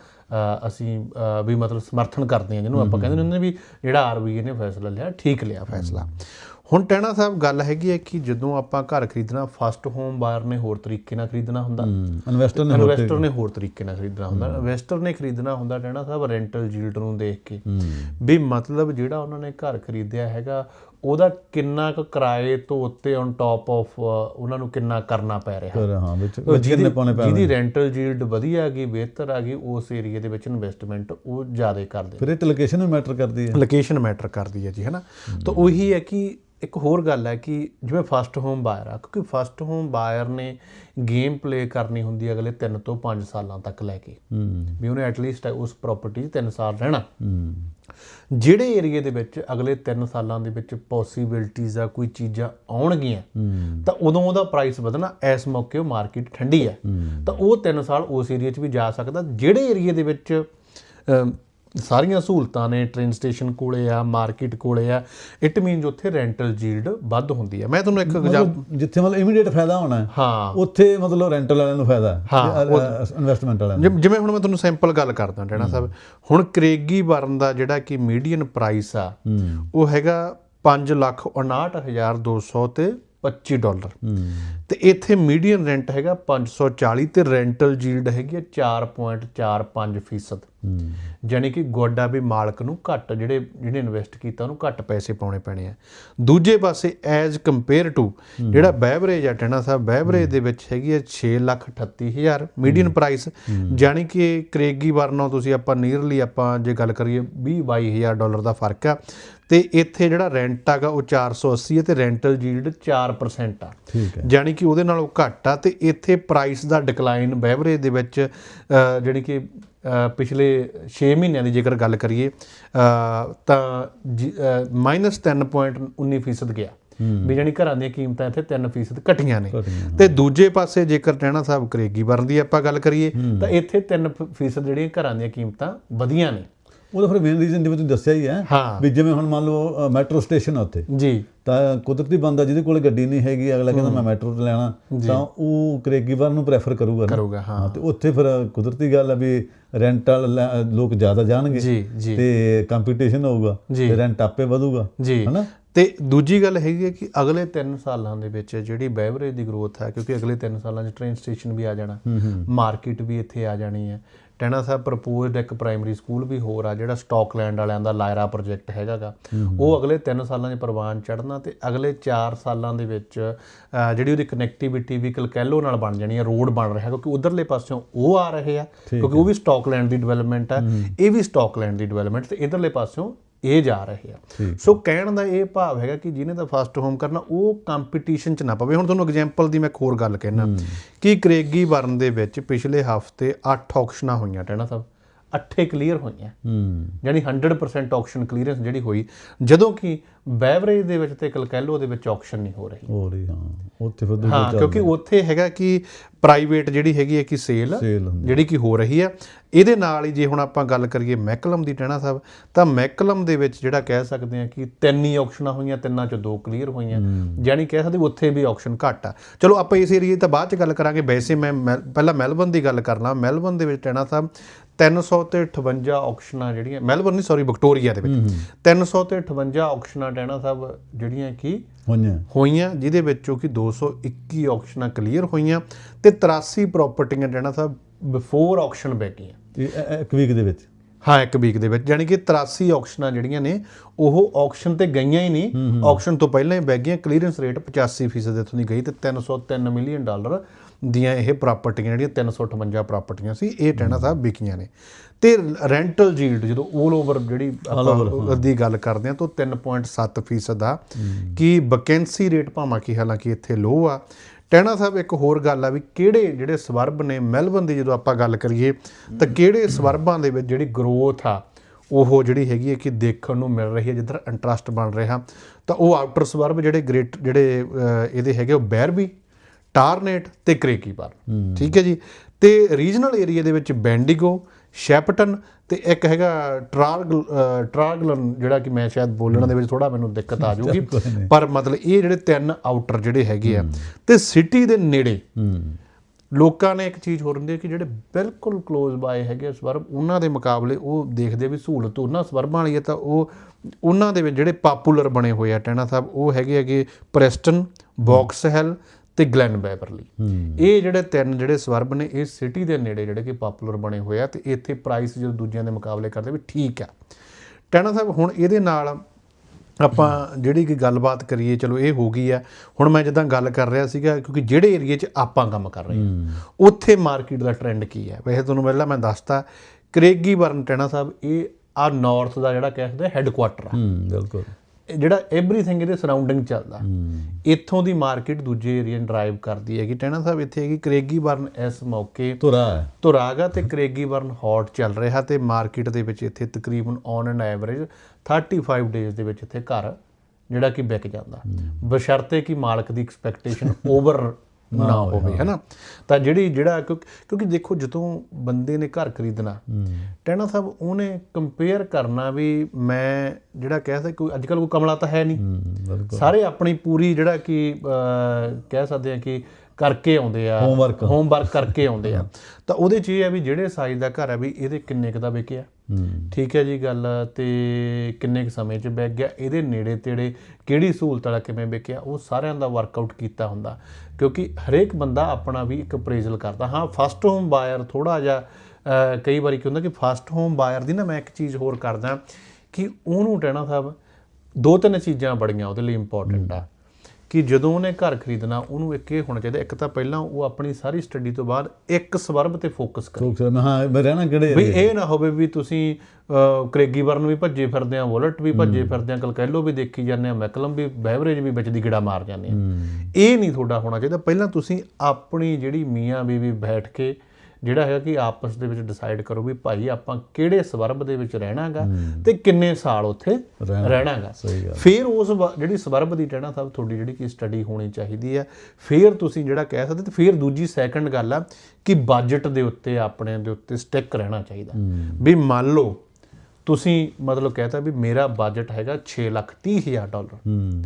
ਅਸੀਂ ਵੀ ਮਤਲਬ ਸਮਰਥਨ ਕਰਦੇ ਹਾਂ ਜਿਹਨੂੰ ਆਪਾਂ ਕਹਿੰਦੇ ਨੇ ਵੀ ਜਿਹੜਾ ਆਰਬੀਏ ਨੇ ਫੈਸਲਾ ਲਿਆ ਠੀਕ ਲਿਆ ਫੈਸਲਾ। ਹੁਣ ਟੈਣਾ ਸਾਹਿਬ ਗੱਲ ਹੈਗੀ ਹੈ ਕਿ ਜਦੋਂ ਆਪਾਂ ਘਰ ਖਰੀਦਣਾ ਫਸਟ ਹੋਮ ਬਾਇਰ ਨੇ ਹੋਰ ਤਰੀਕੇ ਨਾਲ ਖਰੀਦਣਾ ਹੁੰਦਾ। ਇਨਵੈਸਟਰ ਨੇ ਇਨਵੈਸਟਰ ਨੇ ਹੋਰ ਤਰੀਕੇ ਨਾਲ ਖਰੀਦਣਾ ਹੁੰਦਾ। ਇਨਵੈਸਟਰ ਨੇ ਖਰੀਦਣਾ ਹੁੰਦਾ ਟੈਣਾ ਸਾਹਿਬ ਰੈਂਟਲ ਜੀਲਡ ਨੂੰ ਦੇਖ ਕੇ। ਵੀ ਮਤਲਬ ਜਿਹੜਾ ਉਹਨਾਂ ਨੇ ਘਰ ਖਰੀਦਿਆ ਹੈਗਾ ਉਹਦਾ ਕਿੰਨਾ ਕੁ ਕਿਰਾਏ ਤੋਂ ਉੱਤੇ ਔਨ ਟਾਪ ਆਫ ਉਹਨਾਂ ਨੂੰ ਕਿੰਨਾ ਕਰਨਾ ਪੈ ਰਿਹਾ? ਹਾਂ ਵਿੱਚ ਕਿੰਨੇ ਪਾਉਣੇ ਪੈਣੇ ਜਿਹਦੀ ਰੈਂਟਲ ਜੀਲਡ ਵਧੀਆ ਹੈਗੀ ਬਿਹਤਰ ਹੈਗੀ ਉਸ ਏਰੀਆ ਦੇ ਵਿੱਚ ਇਨਵੈਸਟਮੈਂਟ ਉਹ ਜ਼ਿਆਦਾ ਕਰਦੇ ਫਿਰ ਇਹ ਲੋਕੇਸ਼ਨ ਵੀ ਮੈਟਰ ਕਰਦੀ ਹੈ? ਲੋਕੇਸ਼ਨ ਮੈਟਰ ਕਰਦੀ ਹੈ ਜੀ ਹੈਨਾ? ਤਾਂ ਉਹੀ ਹੈ ਕਿ ਇੱਕ ਹੋਰ ਗੱਲ ਹੈ ਕਿ ਜਿਵੇਂ ਫਸਟ ਹੋਮ ਬਾਇਰ ਆ ਕਿਉਂਕਿ ਫਸਟ ਹੋਮ ਬਾਇਰ ਨੇ ਗੇਮ ਪਲੇ ਕਰਨੀ ਹੁੰਦੀ ਹੈ ਅਗਲੇ 3 ਤੋਂ 5 ਸਾਲਾਂ ਤੱਕ ਲੈ ਕੇ। ਵੀ ਉਹਨੇ ਐਟਲੀਸਟ ਉਸ ਪ੍ਰਾਪਰਟੀ 'ਚ 3 ਸਾਲ ਰਹਿਣਾ। ਜਿਹੜੇ ਏਰੀਆ ਦੇ ਵਿੱਚ ਅਗਲੇ 3 ਸਾਲਾਂ ਦੇ ਵਿੱਚ ਪੋਸਿਬਿਲਟੀਜ਼ ਆ ਕੋਈ ਚੀਜ਼ਾਂ ਆਉਣਗੀਆਂ ਤਾਂ ਉਦੋਂ ਉਹਦਾ ਪ੍ਰਾਈਸ ਵਧਣਾ ਇਸ ਮੌਕੇ ਉਹ ਮਾਰਕੀਟ ਠੰਡੀ ਹੈ। ਤਾਂ ਉਹ 3 ਸਾਲ ਉਸ ਏਰੀਆ 'ਚ ਵੀ ਜਾ ਸਕਦਾ ਜਿਹੜੇ ਏਰੀਆ ਦੇ ਵਿੱਚ ਸਾਰੀਆਂ ਸਹੂਲਤਾਂ ਨੇ ਟ੍ਰੇਨ ਸਟੇਸ਼ਨ ਕੋਲੇ ਆ ਮਾਰਕੀਟ ਕੋਲੇ ਆ। ਇਟ ਮੀਨਸ ਉੱਥੇ ਰੈਂਟਲ ਜੀਲਡ ਵੱਧ ਹੁੰਦੀ ਹੈ ਮੈਂ ਤੁਹਾਨੂੰ ਇੱਕ ਜਿੱਥੇ ਮਤਲਬ ਇਮੀਡੀਏਟ ਫਾਇਦਾ ਹੋਣਾ ਹੈ ਉੱਥੇ ਮਤਲਬ ਰੈਂਟਲ ਵਾਲਿਆਂ ਨੂੰ ਫਾਇਦਾ ਇਨਵੈਸਟਮੈਂਟ ਵਾਲਿਆਂ ਨੂੰ। ਜਿਵੇਂ ਹੁਣ ਮੈਂ ਤੁਹਾਨੂੰ ਸਿੰਪਲ ਗੱਲ ਕਰਦਾ ਟੈਣਾ ਸਾਹਿਬ। ਹੁਣ ਕਰੇਗੀ ਬਰਨ ਦਾ ਜਿਹੜਾ ਕਿ ਮੀਡੀਅਨ ਪ੍ਰਾਈਸ ਆ ਉਹ ਹੈਗਾ 559200 ਤੇ 25 ਡਾਲਰ। ਤੇ ਇੱਥੇ ਮੀਡੀਅਨ ਰੈਂਟ ਹੈਗਾ 540 ਤੇ ਰੈਂਟਲ ਜੀਲਡ ਹੈਗੀ ਹੈ 4.45% ਫੀਸਦ। ਹੂੰ। ਜਾਨੀ ਕਿ ਗੋਡਾ ਵੀ ਮਾਲਕ ਨੂੰ ਘੱਟ ਜਿਹੜੇ ਜਿਹਨੇ ਇਨਵੈਸਟ ਕੀਤਾ ਉਹਨੂੰ ਘੱਟ ਪੈਸੇ ਪਾਉਣੇ ਪੈਣੇ ਆ। ਦੂਜੇ ਪਾਸੇ ਐਜ਼ ਕੰਪੇਅਰ ਟੂ ਜਿਹੜਾ ਬੈਵਰੇਜ ਆ ਟੈਣਾ ਸਾਹਿਬ ਬੈਵਰੇਜ ਦੇ ਵਿੱਚ ਹੈਗੀ ਹੈ 638000 ਮੀਡੀਅਨ ਪ੍ਰਾਈਸ ਜਾਨੀ ਕਿ ਕਰੇਗੀ ਵਰਨੋਂ ਤੁਸੀਂ ਆਪਾਂ ਨੀਅਰਲੀ ਆਪਾਂ ਜੇ ਗੱਲ ਕਰੀਏ 20 22000 ਡਾਲਰ ਦਾ ਫ਼ਰਕ ਆ। ਤੇ ਇੱਥੇ ਜਿਹੜਾ ਰੈਂਟ ਆਗਾ ਉਹ 480 ਹੈ ਤੇ ਰੈਂਟਲ ਜੀਲਡ 4% ਆ। ਠੀਕ ਹੈ। ਜਾਣੀ ਕਿ ਉਹਦੇ ਨਾਲੋਂ ਘੱਟ ਆ ਤੇ ਇੱਥੇ ਪ੍ਰਾਈਸ ਦਾ ਡਿਕਲਾਈਨ ਬੈਵਰੇਜ ਦੇ ਵਿੱਚ ਜਿਹੜੀ ਕਿ ਪਿਛਲੇ 6 ਮਹੀਨਿਆਂ ਦੀ ਜੇਕਰ ਗੱਲ ਕਰੀਏ ਤਾਂ -3.19% ਗਿਆ। ਵੀ ਜਾਣੀ ਘਰਾਂ ਦੀਆਂ ਕੀਮਤਾਂ ਇੱਥੇ 3% ਘਟੀਆਂ ਨੇ। ਤੇ ਦੂਜੇ ਪਾਸੇ ਜੇਕਰ ਟਹਿਣਾ ਸਾਹਿਬ ਕਰੇਗੀ ਵਰਨ ਦੀ ਆਪਾਂ ਗੱਲ ਕਰੀਏ ਤਾਂ ਇੱਥੇ 3% ਜਿਹੜੀਆਂ ਘਰਾਂ ਦੀਆਂ ਕੀਮਤਾਂ ਵਧੀਆਂ ਨੇ। ਉਹਦਾ ਫਿਰ ਮੇਨ ਰੀਜ਼ਨ ਜਿਵੇਂ ਤੁਸੀਂ ਦੱਸਿਆ ਹੀ ਹੈ ਵੀ ਜਿਵੇਂ ਹੁਣ ਮੰਨ ਲਓ ਮੈਟਰੋ ਸਟੇਸ਼ਨ ਆ ਉੱਥੇ। ਜੀ। ਤਾਂ ਕੁਦਰਤੀ ਬੰਦਾ ਜਿਹਦੇ ਕੋਲ ਗੱਡੀ ਨਹੀਂ ਹੈਗੀ ਅਗਲਾ ਕਹਿੰਦਾ ਮੈਂ ਮੈਟਰੋ ਤੇ ਲੈਣਾ ਤਾਂ ਉਹ ਕਰੇਗੀਵਾਰ ਨੂੰ ਪ੍ਰੈਫਰ ਕਰੂਗਾ ਕਰੂਗਾ ਹਾਂ। ਤੇ ਉੱਥੇ ਫਿਰ ਕੁਦਰਤੀ ਗੱਲ ਹੈ ਵੀ ਰੈਂਟਲ ਲੋਕ ਜ਼ਿਆਦਾ ਜਾਣਗੇ। ਤੇ ਕੰਪੀਟੀਸ਼ਨ ਹੋਊਗਾ। ਤੇ ਰੈਂਟ ਆਪੇ ਵਧੂਗਾ। ਹਨਾ? ਤੇ ਦੂਜੀ ਗੱਲ ਹੈਗੀ ਹੈ ਕਿ ਅਗਲੇ 3 ਸਾਲਾਂ ਦੇ ਵਿੱਚ ਜਿਹੜੀ ਬੈਵਰੇਜ ਦੀ ਗਰੋਥ ਹੈ ਕਿਉਂਕਿ ਅਗਲੇ 3 ਸਾਲਾਂ 'ਚ ਟ੍ਰੇਨ ਸਟੇਸ਼ਨ ਵੀ ਆ ਜਾਣਾ ਮਾਰਕੀਟ ਵੀ ਇੱਥੇ ਆ ਜਾਣੀ ਹੈ। ਟੈਣਾ ਸਾਹਿਬ ਪ੍ਰਪੋਜ਼ਡ ਇੱਕ ਪ੍ਰਾਇਮਰੀ ਸਕੂਲ ਵੀ ਹੋਰ ਆ ਜਿਹੜਾ ਸਟਾਕਲੈਂਡ ਵਾਲਿਆਂ ਦਾ ਲਾਇਰਾ ਪ੍ਰੋਜੈਕਟ ਹੈਗਾਗਾ ਉਹ ਅਗਲੇ 3 ਸਾਲਾਂ 'ਚ ਪ੍ਰਵਾਨ ਚੜਨਾ ਤੇ ਅਗਲੇ 4 ਸਾਲਾਂ ਦੇ ਵਿੱਚ ਜਿਹੜੀ ਉਹਦੀ ਕਨੈਕਟੀਵਿਟੀ ਵੀ ਕਲਕੈਲੋ ਨਾਲ ਬਣ ਜਾਣੀ ਹੈ ਰੋਡ ਬਣ ਰਿਹਾ ਕਿਉਂਕਿ ਉਧਰਲੇ ਪਾਸਿਓਂ ਉਹ ਆ ਰਹੇ ਆ ਕਿਉਂਕਿ ਉਹ ਵੀ ਸਟਾਕਲੈਂਡ ਦੀ ਡਿਵੈਲਪਮੈਂਟ ਆ ਇਹ ਵੀ ਸਟਾਕਲੈਂਡ ਦੀ ਡਿਵੈਲਪਮੈਂਟ ਤੇ ਇਧਰਲੇ ਪਾਸਿਓਂ ਇਹ ਜਾ ਰਹੇ ਆ। ਸੋ ਕਹਿਣ ਦਾ ਇਹ ਭਾਵ ਹੈਗਾ ਕਿ ਜਿਹਨੇ ਤਾਂ ਫਸਟ ਹੋਮ ਕਰਨਾ ਉਹ ਕੰਪੀਟੀਸ਼ਨ ਚ ਨਾ ਪਵੇ। ਹੁਣ ਤੁਹਾਨੂੰ ਐਗਜ਼ਾਮਪਲ ਦੀ ਮੈਂ ਹੋਰ ਗੱਲ ਕਹਿਣਾ ਕਿ ਕਰੇਗੀ ਵਰਨ ਦੇ ਵਿੱਚ ਪਿਛਲੇ ਹਫ਼ਤੇ 8 ਆਕਸ਼ਨਾਂ ਹੋਈਆਂ ਟੈਣਾ ਸਾਹਿਬ। ਅੱਠੇ ਕਲੀਅਰ ਹੋਈਆਂ। ਹੂੰ। ਯਾਨੀ 100% ਆਕਸ਼ਨ ਕਲੀਅਰੈਂਸ ਜਿਹੜੀ ਹੋਈ ਜਦੋਂ ਕਿ ਬੈਵਰੇਜ ਦੇ ਵਿੱਚ ਤੇ ਕਲਕੈਲੋ ਦੇ ਵਿੱਚ ਆਕਸ਼ਨ ਨਹੀਂ ਹੋ ਰਹੀ। ਹੋ ਰਹੀ ਹਾਂ। ਉੱਥੇ ਫਿਰ ਦੂਜੇ ਹਾਂ ਕਿਉਂਕਿ ਉੱਥੇ ਹੈਗਾ ਕਿ ਪ੍ਰਾਈਵੇਟ ਜਿਹੜੀ ਹੈਗੀ ਹੈ ਕਿ ਸੇਲ ਜਿਹੜੀ ਕਿ ਹੋ ਰਹੀ ਹੈ। ਇਹਦੇ ਨਾਲ ਹੀ ਜੇ ਹੁਣ ਆਪਾਂ ਗੱਲ ਕਰੀਏ ਮੈਕਲਮ ਦੀ ਟਹਿਣਾ ਸਾਹਿਬ ਤਾਂ ਮੈਕਲਮ ਦੇ ਵਿੱਚ ਜਿਹੜਾ ਕਹਿ ਸਕਦੇ ਆ ਕਿ ਤਿੰਨ ਹੀ ਆਕਸ਼ਨਾਂ ਹੋਈਆਂ ਤਿੰਨਾਂ ਚੋਂ ਦੋ ਕਲੀਅਰ ਹੋਈਆਂ। ਯਾਨੀ ਕਹਿ ਸਕਦੇ ਉੱਥੇ ਵੀ ਆਕਸ਼ਨ ਘੱਟ ਆ। ਚਲੋ ਆਪਾਂ ਇਸ ਏਰੀਏ ਤਾਂ ਬਾਅਦ ਚ ਗੱਲ ਕਰਾਂਗੇ। ਵੈਸੇ ਮੈਂ ਪਹਿਲਾਂ ਮੈਲਬਨ ਦੀ ਗੱਲ ਕਰ ਲਾਂ। ਮੈਲਬਨ ਦੇ ਵਿੱਚ ਟਹਿਣਾ ਸਾਹਿਬ 300 ਤੇ 58 ਆਕਸ਼ਨਾਂ ਜਿਹੜੀਆਂ ਮੈਲਬਨ ਨਹੀਂ ਸੌਰੀ ਵਿਕਟੋਰੀਆ ਦੇ ਵਿੱਚ। 300 ਤੇ 58 ਆਕਸ਼ਨਾਂ ਟਹਿਣਾ ਸਾਹਿਬ ਜਿਹੜੀਆਂ ਕਿ ਹੋਈਆਂ। ਹੋਈਆਂ ਜਿਹਦੇ ਵਿੱਚੋਂ ਕਿ 221 ਆਕਸ਼ਨਾਂ ਕਲੀਅਰ ਹੋਈਆਂ ਤੇ 83 ਪ੍ਰਾਪਰਟੀਆਂ ਜਿਹੜਾ ਸਾਹਿਬ ਬਿਫੋਰ ਆਕਸ਼ਨ ਇਹ- ਇੱਕ ਵੀਕ ਦੇ ਵਿੱਚ? ਹਾਂ ਇੱਕ ਵੀਕ ਦੇ ਵਿੱਚ। ਯਾਨੀ ਕਿ 83 ਆਕਸ਼ਨਾਂ ਜਿਹੜੀਆਂ ਨੇ ਉਹ ਆਕਸ਼ਨ ਤੇ ਗਈਆਂ ਹੀ ਨਹੀਂ ਆਕਸ਼ਨ ਤੋਂ ਪਹਿਲਾਂ ਹੀ ਬੈਗ ਗਈਆਂ। ਕਲੀਅਰੈਂਸ ਰੇਟ 85% ਇੱਥੋਂ ਦੀ ਗਈ ਤੇ 303 ਮਿਲੀਅਨ ਡਾਲਰ ਦੀਆਂ ਇਹ ਪ੍ਰਾਪਰਟੀਆਂ ਜਿਹੜੀਆਂ 358 ਪ੍ਰਾਪਰਟੀਆਂ ਸੀ ਇਹ ਟਹਿਣਾ ਸਾਹਿਬ ਵਿਕੀਆਂ ਨੇ। ਤੇ ਰੈਂਟਲ ਜੀਲਡ ਜਦੋਂ 올 ਓਵਰ ਜਿਹੜੀ ਆਪਾਂ ਦੀ ਗੱਲ ਕਰਦੇ ਹਾਂ ਤਾਂ 3.7% ਆ। ਕਿ ਵੈਕੈਂਸੀ ਰੇਟ ਭਾਵੇਂ ਕਿ ਹਾਲਾਂਕਿ ਇੱਥੇ ਲੋ ਆ। ਟਹਿਣਾ ਸਾਹਿਬ ਇੱਕ ਹੋਰ ਗੱਲ ਆ ਵੀ ਕਿਹੜੇ ਜਿਹੜੇ ਸਵਰਬ ਨੇ ਮੈਲਬਨ ਦੀ ਜਦੋਂ ਆਪਾਂ ਗੱਲ ਕਰੀਏ ਤਾਂ ਕਿਹੜੇ ਸਵਰਬਾਂ ਦੇ ਵਿੱਚ ਜਿਹੜੀ ਗਰੋਥ ਆ ਉਹ ਜਿਹੜੀ ਹੈਗੀ ਹੈ ਕਿ ਦੇਖਣ ਨੂੰ ਮਿਲ ਰਹੀ ਹੈ ਜਿੱਧਰ ਇੰਟਰਸਟ ਬਣ ਰਿਹਾ ਤਾਂ ਉਹ ਆਊਟਰ ਸਵਰਬ ਜਿਹੜੇ ਗ੍ਰੇਟ ਜਿਹੜੇ ਇਹਦੇ ਹੈਗੇ ਉਹ ਬੈਰਬੀ ਟਾਰਨੇਟ ਤੇ ਕ੍ਰੇਕੀਪਰ ਠੀਕ ਹੈ ਜੀ? ਤੇ ਰੀਜਨਲ ਏਰੀਆ ਦੇ ਵਿੱਚ ਬੈਂਡੀਗੋ ਸ਼ੈਪਟਨ ਤੇ ਇੱਕ ਹੈਗਾ ਟਰਾਗਲ ਅਹ, ਟਰਾਗਲਨ ਜਿਹੜਾ ਕਿ ਮੈਂ ਸ਼ਾਇਦ ਬੋਲਣ ਦੇ ਵਿੱਚ ਥੋੜਾ ਮੈਨੂੰ ਦਿੱਕਤ ਆ ਜਾਊਗੀ। ਪਰ ਮਤਲਬ ਇਹ ਜਿਹੜੇ ਤਿੰਨ ਆਊਟਰ ਜਿਹੜੇ ਹੈਗੇ ਆ ਤੇ ਸਿਟੀ ਦੇ ਨੇੜੇ ਲੋਕਾਂ ਨੇ ਇੱਕ ਚੀਜ਼ ਹੋਰ ਹੁੰਦੀ ਹੈ ਕਿ ਜਿਹੜੇ ਬਿਲਕੁਲ ক্লোਜ਼ ਬਾਏ ਹੈਗੇ ਆ ਸਵਰਬ ਉਹਨਾਂ ਦੇ ਮੁਕਾਬਲੇ ਉਹ ਦੇਖਦੇ ਵੀ ਸਹੂਲਤ ਉਹਨਾਂ ਸਵਰਬਾਂ ਵਾਲੀ ਹੈ ਤਾਂ ਉਹ ਉਹਨਾਂ ਦੇ ਵਿੱਚ ਜਿਹੜੇ ਪਪੂਲਰ ਬਣੇ ਹੋਏ ਆ ਟੈਣਾ ਸਾਹਿਬ ਉਹ ਹੈਗੇ ਹੈਗੇ ਪ੍ਰੈਸਟਨ ਬੌਕਸਹੈਲ ਤੇ ਗਲੈਨ ਬੈਵਰਲੀ। ਇਹ ਜਿਹੜੇ ਤਿੰਨ ਜਿਹੜੇ ਸਵਰਬ ਨੇ ਇਹ ਸਿਟੀ ਦੇ ਨੇੜੇ ਜਿਹੜੇ ਕਿ ਪਪੂਲਰ ਬਣੇ ਹੋਏ ਆ ਤੇ ਇੱਥੇ ਪ੍ਰਾਈਸ ਜਦੋਂ ਦੂਜਿਆਂ ਦੇ ਮੁਕਾਬਲੇ ਕਰਦੇ ਵੀ ਠੀਕ ਆ। ਟੈਣਾ ਸਾਹਿਬ ਹੁਣ ਇਹਦੇ ਨਾਲ ਆਪਾਂ ਜਿਹੜੀ ਕਿ ਗੱਲਬਾਤ ਕਰੀਏ ਚਲੋ ਇਹ ਹੋ ਗਈ ਆ। ਹੁਣ ਮੈਂ ਜਦੋਂ ਗੱਲ ਕਰ ਰਿਹਾ ਸੀਗਾ ਕਿਉਂਕਿ ਜਿਹੜੇ ਏਰੀਏ 'ਚ ਆਪਾਂ ਕੰਮ ਕਰ ਰਹੇ ਹਾਂ ਉੱਥੇ ਮਾਰਕੀਟ ਦਾ ਟ੍ਰੈਂਡ ਕੀ ਹੈ ਵੈਸੇ ਤੁਹਾਨੂੰ ਪਹਿਲਾਂ ਮੈਂ ਦੱਸਤਾ ਕਰੇਗੀ ਬਰਨ ਟੈਣਾ ਸਾਹਿਬ ਇਹ ਆ ਨਾਰਥ ਦਾ ਜਿਹੜਾ ਕਹਿ ਸਕਦੇ ਹੈੱਡਕੁਆਟਰ ਆ। ਹੂੰ ਬਿਲਕੁਲ। ਜਿਹੜਾ ਐਵਰੀਥਿੰਗ ਇਹਦੇ ਸਰਾਊਂਡਿੰਗ ਚੱਲਦਾ। ਇੱਥੋਂ ਦੀ ਮਾਰਕੀਟ ਦੂਜੇ ਏਰੀਆ ਡਰਾਈਵ ਕਰਦੀ ਹੈਗੀ। ਟੈਣਾ ਸਾਹਿਬ ਇੱਥੇ ਹੈਗੀ ਕਰੇਗੀ ਬਰਨ ਇਸ ਮੌਕੇ। ਤੁਰਾ ਹੈ। ਤੁਰਾਗਾ ਤੇ ਕਰੇਗੀ ਬਰਨ ਹੌਟ ਚੱਲ ਰਿਹਾ ਤੇ ਮਾਰਕੀਟ ਦੇ ਵਿੱਚ ਇੱਥੇ ਤਕਰੀਬਨ ਔਨ ਐਂਡ ਐਵਰੇਜ 35 ਡੇਜ਼ ਦੇ ਵਿੱਚ ਇੱਥੇ ਘਰ ਜਿਹੜਾ ਕਿ ਵਿਕ ਜਾਂਦਾ। ਬਸ਼ਰਤੇ ਕਿ ਮਾਲਕ ਦੀ ਐਕਸਪੈਕਟੇਸ਼ਨ ਓਵਰ ਨਾ ਹੋਵੇ ਹੈਨਾ? ਤਾਂ ਜਿਹੜੀ ਜਿਹੜਾ ਕਿਉਂਕਿ ਕਿਉਂਕਿ ਦੇਖੋ ਜਦੋਂ ਬੰਦੇ ਨੇ ਘਰ ਖਰੀਦਣਾ ਟੈਣਾ ਸਾਹਿਬ ਉਹਨੇ ਕੰਪੇਅਰ ਕਰਨਾ ਵੀ ਮੈਂ ਜਿਹੜਾ ਕਹਿ ਸਕਦਾ ਕੋਈ ਅੱਜਕੱਲ ਕੋਈ ਕਮਲਾ ਤਾਂ ਹੈ ਨਹੀਂ। ਸਾਰੇ ਆਪਣੀ ਪੂਰੀ ਜਿਹੜਾ ਕਿ ਕਹਿ ਸਕਦੇ ਆ ਕਿ ਕਰਕੇ ਆਉਂਦੇ ਆ Homework। ਹੋਮਵਰਕ ਕਰਕੇ ਆਉਂਦੇ ਆ। ਤਾਂ ਉਹਦੇ 'ਚ ਇਹ ਹੈ ਵੀ ਜਿਹੜੇ ਸਾਈਜ਼ ਦਾ ਘਰ ਹੈ ਵੀ ਇਹਦੇ ਕਿੰਨੇ ਕੁ ਦਾ ਵਿਕਿਆ? ਠੀਕ ਹੈ ਜੀ ਗੱਲ ਤੇ ਕਿੰਨੇ ਕੁ ਸਮੇਂ 'ਚ ਵਿਕ ਗਿਆ? ਇਹਦੇ ਨੇੜੇ ਤੇੜੇ ਕਿਹੜੀ ਸਹੂਲਤ ਵਾਲਾ ਕਿਵੇਂ ਵਿਕਿਆ? ਉਹ ਸਾਰਿਆਂ ਦਾ ਵਰਕਆਊਟ ਕੀਤਾ ਹੁੰਦਾ। ਕਿਉਂਕਿ ਹਰੇਕ ਬੰਦਾ ਆਪਣਾ ਵੀ ਇੱਕ ਅਪਰੇਜ਼ਲ ਕਰਦਾ। ਹਾਂ ਫਸਟ ਹੋਮ ਬਾਇਰ ਥੋੜਾ ਜਿਹਾ ਕਈ ਵਾਰੀ ਕੀ ਹੁੰਦਾ ਕਿ ਫਸਟ ਹੋਮ ਬਾਇਰ ਦੀ ਨਾ ਮੈਂ ਇੱਕ ਚੀਜ਼ ਹੋਰ ਕਰਦਾ ਕਿ ਉਹਨੂੰ ਟਹਿਣਾ ਸਾਹਿਬ ਦੋ ਤਿੰਨ ਚੀਜ਼ਾਂ ਬੜੀਆਂ ਉਹਦੇ ਲਈ ਇੰਪੋਰਟੈਂਟ ਆ। ਕਿ ਜਦੋਂ ਉਹਨੇ ਘਰ ਖਰੀਦਣਾ ਉਹਨੂੰ ਇੱਕ ਇਹ ਹੋਣਾ ਚਾਹੀਦਾ ਇੱਕ ਤਾਂ ਪਹਿਲਾਂ ਉਹ ਆਪਣੀ ਸਾਰੀ ਸਟੱਡੀ ਤੋਂ ਬਾਅਦ ਇੱਕ ਸਵਰਬ ਤੇ ਫੋਕਸ ਕਰੇ। ਮੈਂ ਹਾਂ ਮੈਂ ਰਹਿਣਾ ਕਿਹੜੇ ਵੀ ਇਹ ਨਾ ਹੋਵੇ ਵੀ ਤੁਸੀਂ ਅਹ, ਕਰੇਗੀ ਵਰਨ ਵੀ ਭੱਜੇ ਫਿਰਦੇ ਆ ਵੋਲਟ ਵੀ ਭੱਜੇ ਫਿਰਦੇ ਆ ਕਲਕੈਲੋ ਵੀ ਦੇਖੀ ਜਾਂਦੇ ਆ ਮੈਕਲਮ ਵੀ ਬੈਵਰੇਜ ਵੀ ਵਿੱਚ ਦੀ ਗਿੜਾ ਮਾਰ ਜਾਂਦੇ ਆ। ਇਹ ਨਹੀਂ ਤੁਹਾਡਾ ਹੋਣਾ ਚਾਹੀਦਾ। ਪਹਿਲਾਂ ਤੁਸੀਂ ਆਪਣੀ ਜਿਹੜੀ ਮੀਆਂ ਬੀਵੀ ਬੈਠ ਕੇ ਜਿਹੜਾ ਹੈਗਾ ਕਿ ਆਪਸ ਦੇ ਵਿੱਚ ਡਿਸਾਈਡ ਕਰੋ ਵੀ ਭਾਈ ਆਪਾਂ ਕਿਹੜੇ ਸਵਰਬ ਦੇ ਵਿੱਚ ਰਹਿਣਾਗਾ ਤੇ ਕਿੰਨੇ ਸਾਲ ਉੱਥੇ ਰਹਿਣਾਗਾ। ਫਿਰ ਉਸ ਜਿਹੜੀ ਸਵਰਬ ਦੀ ਟਹਿਣਾ ਸਾਹਿਬ ਤੁਹਾਡੀ ਜਿਹੜੀ ਕਿ ਸਟੱਡੀ ਹੋਣੀ ਚਾਹੀਦੀ ਹੈ। ਫਿਰ ਤੁਸੀਂ ਜਿਹੜਾ ਕਹਿ ਸਕਦੇ ਤੇ ਫਿਰ ਦੂਜੀ ਸੈਕੰਡ ਗੱਲ ਆ ਕਿ ਬਜਟ ਦੇ ਉੱਤੇ ਆਪਣੇ ਦੇ ਉੱਤੇ ਸਟਿਕ ਰਹਿਣਾ ਚਾਹੀਦਾ। ਵੀ ਮੰਨ ਲਓ ਤੁਸੀਂ ਮਤਲਬ ਕਹਤਾ ਵੀ ਮੇਰਾ ਬਜਟ ਹੈਗਾ 6 ਲੱਖ 30 ਹਜ਼ਾਰ ਡਾਲਰ। ਹੂੰ।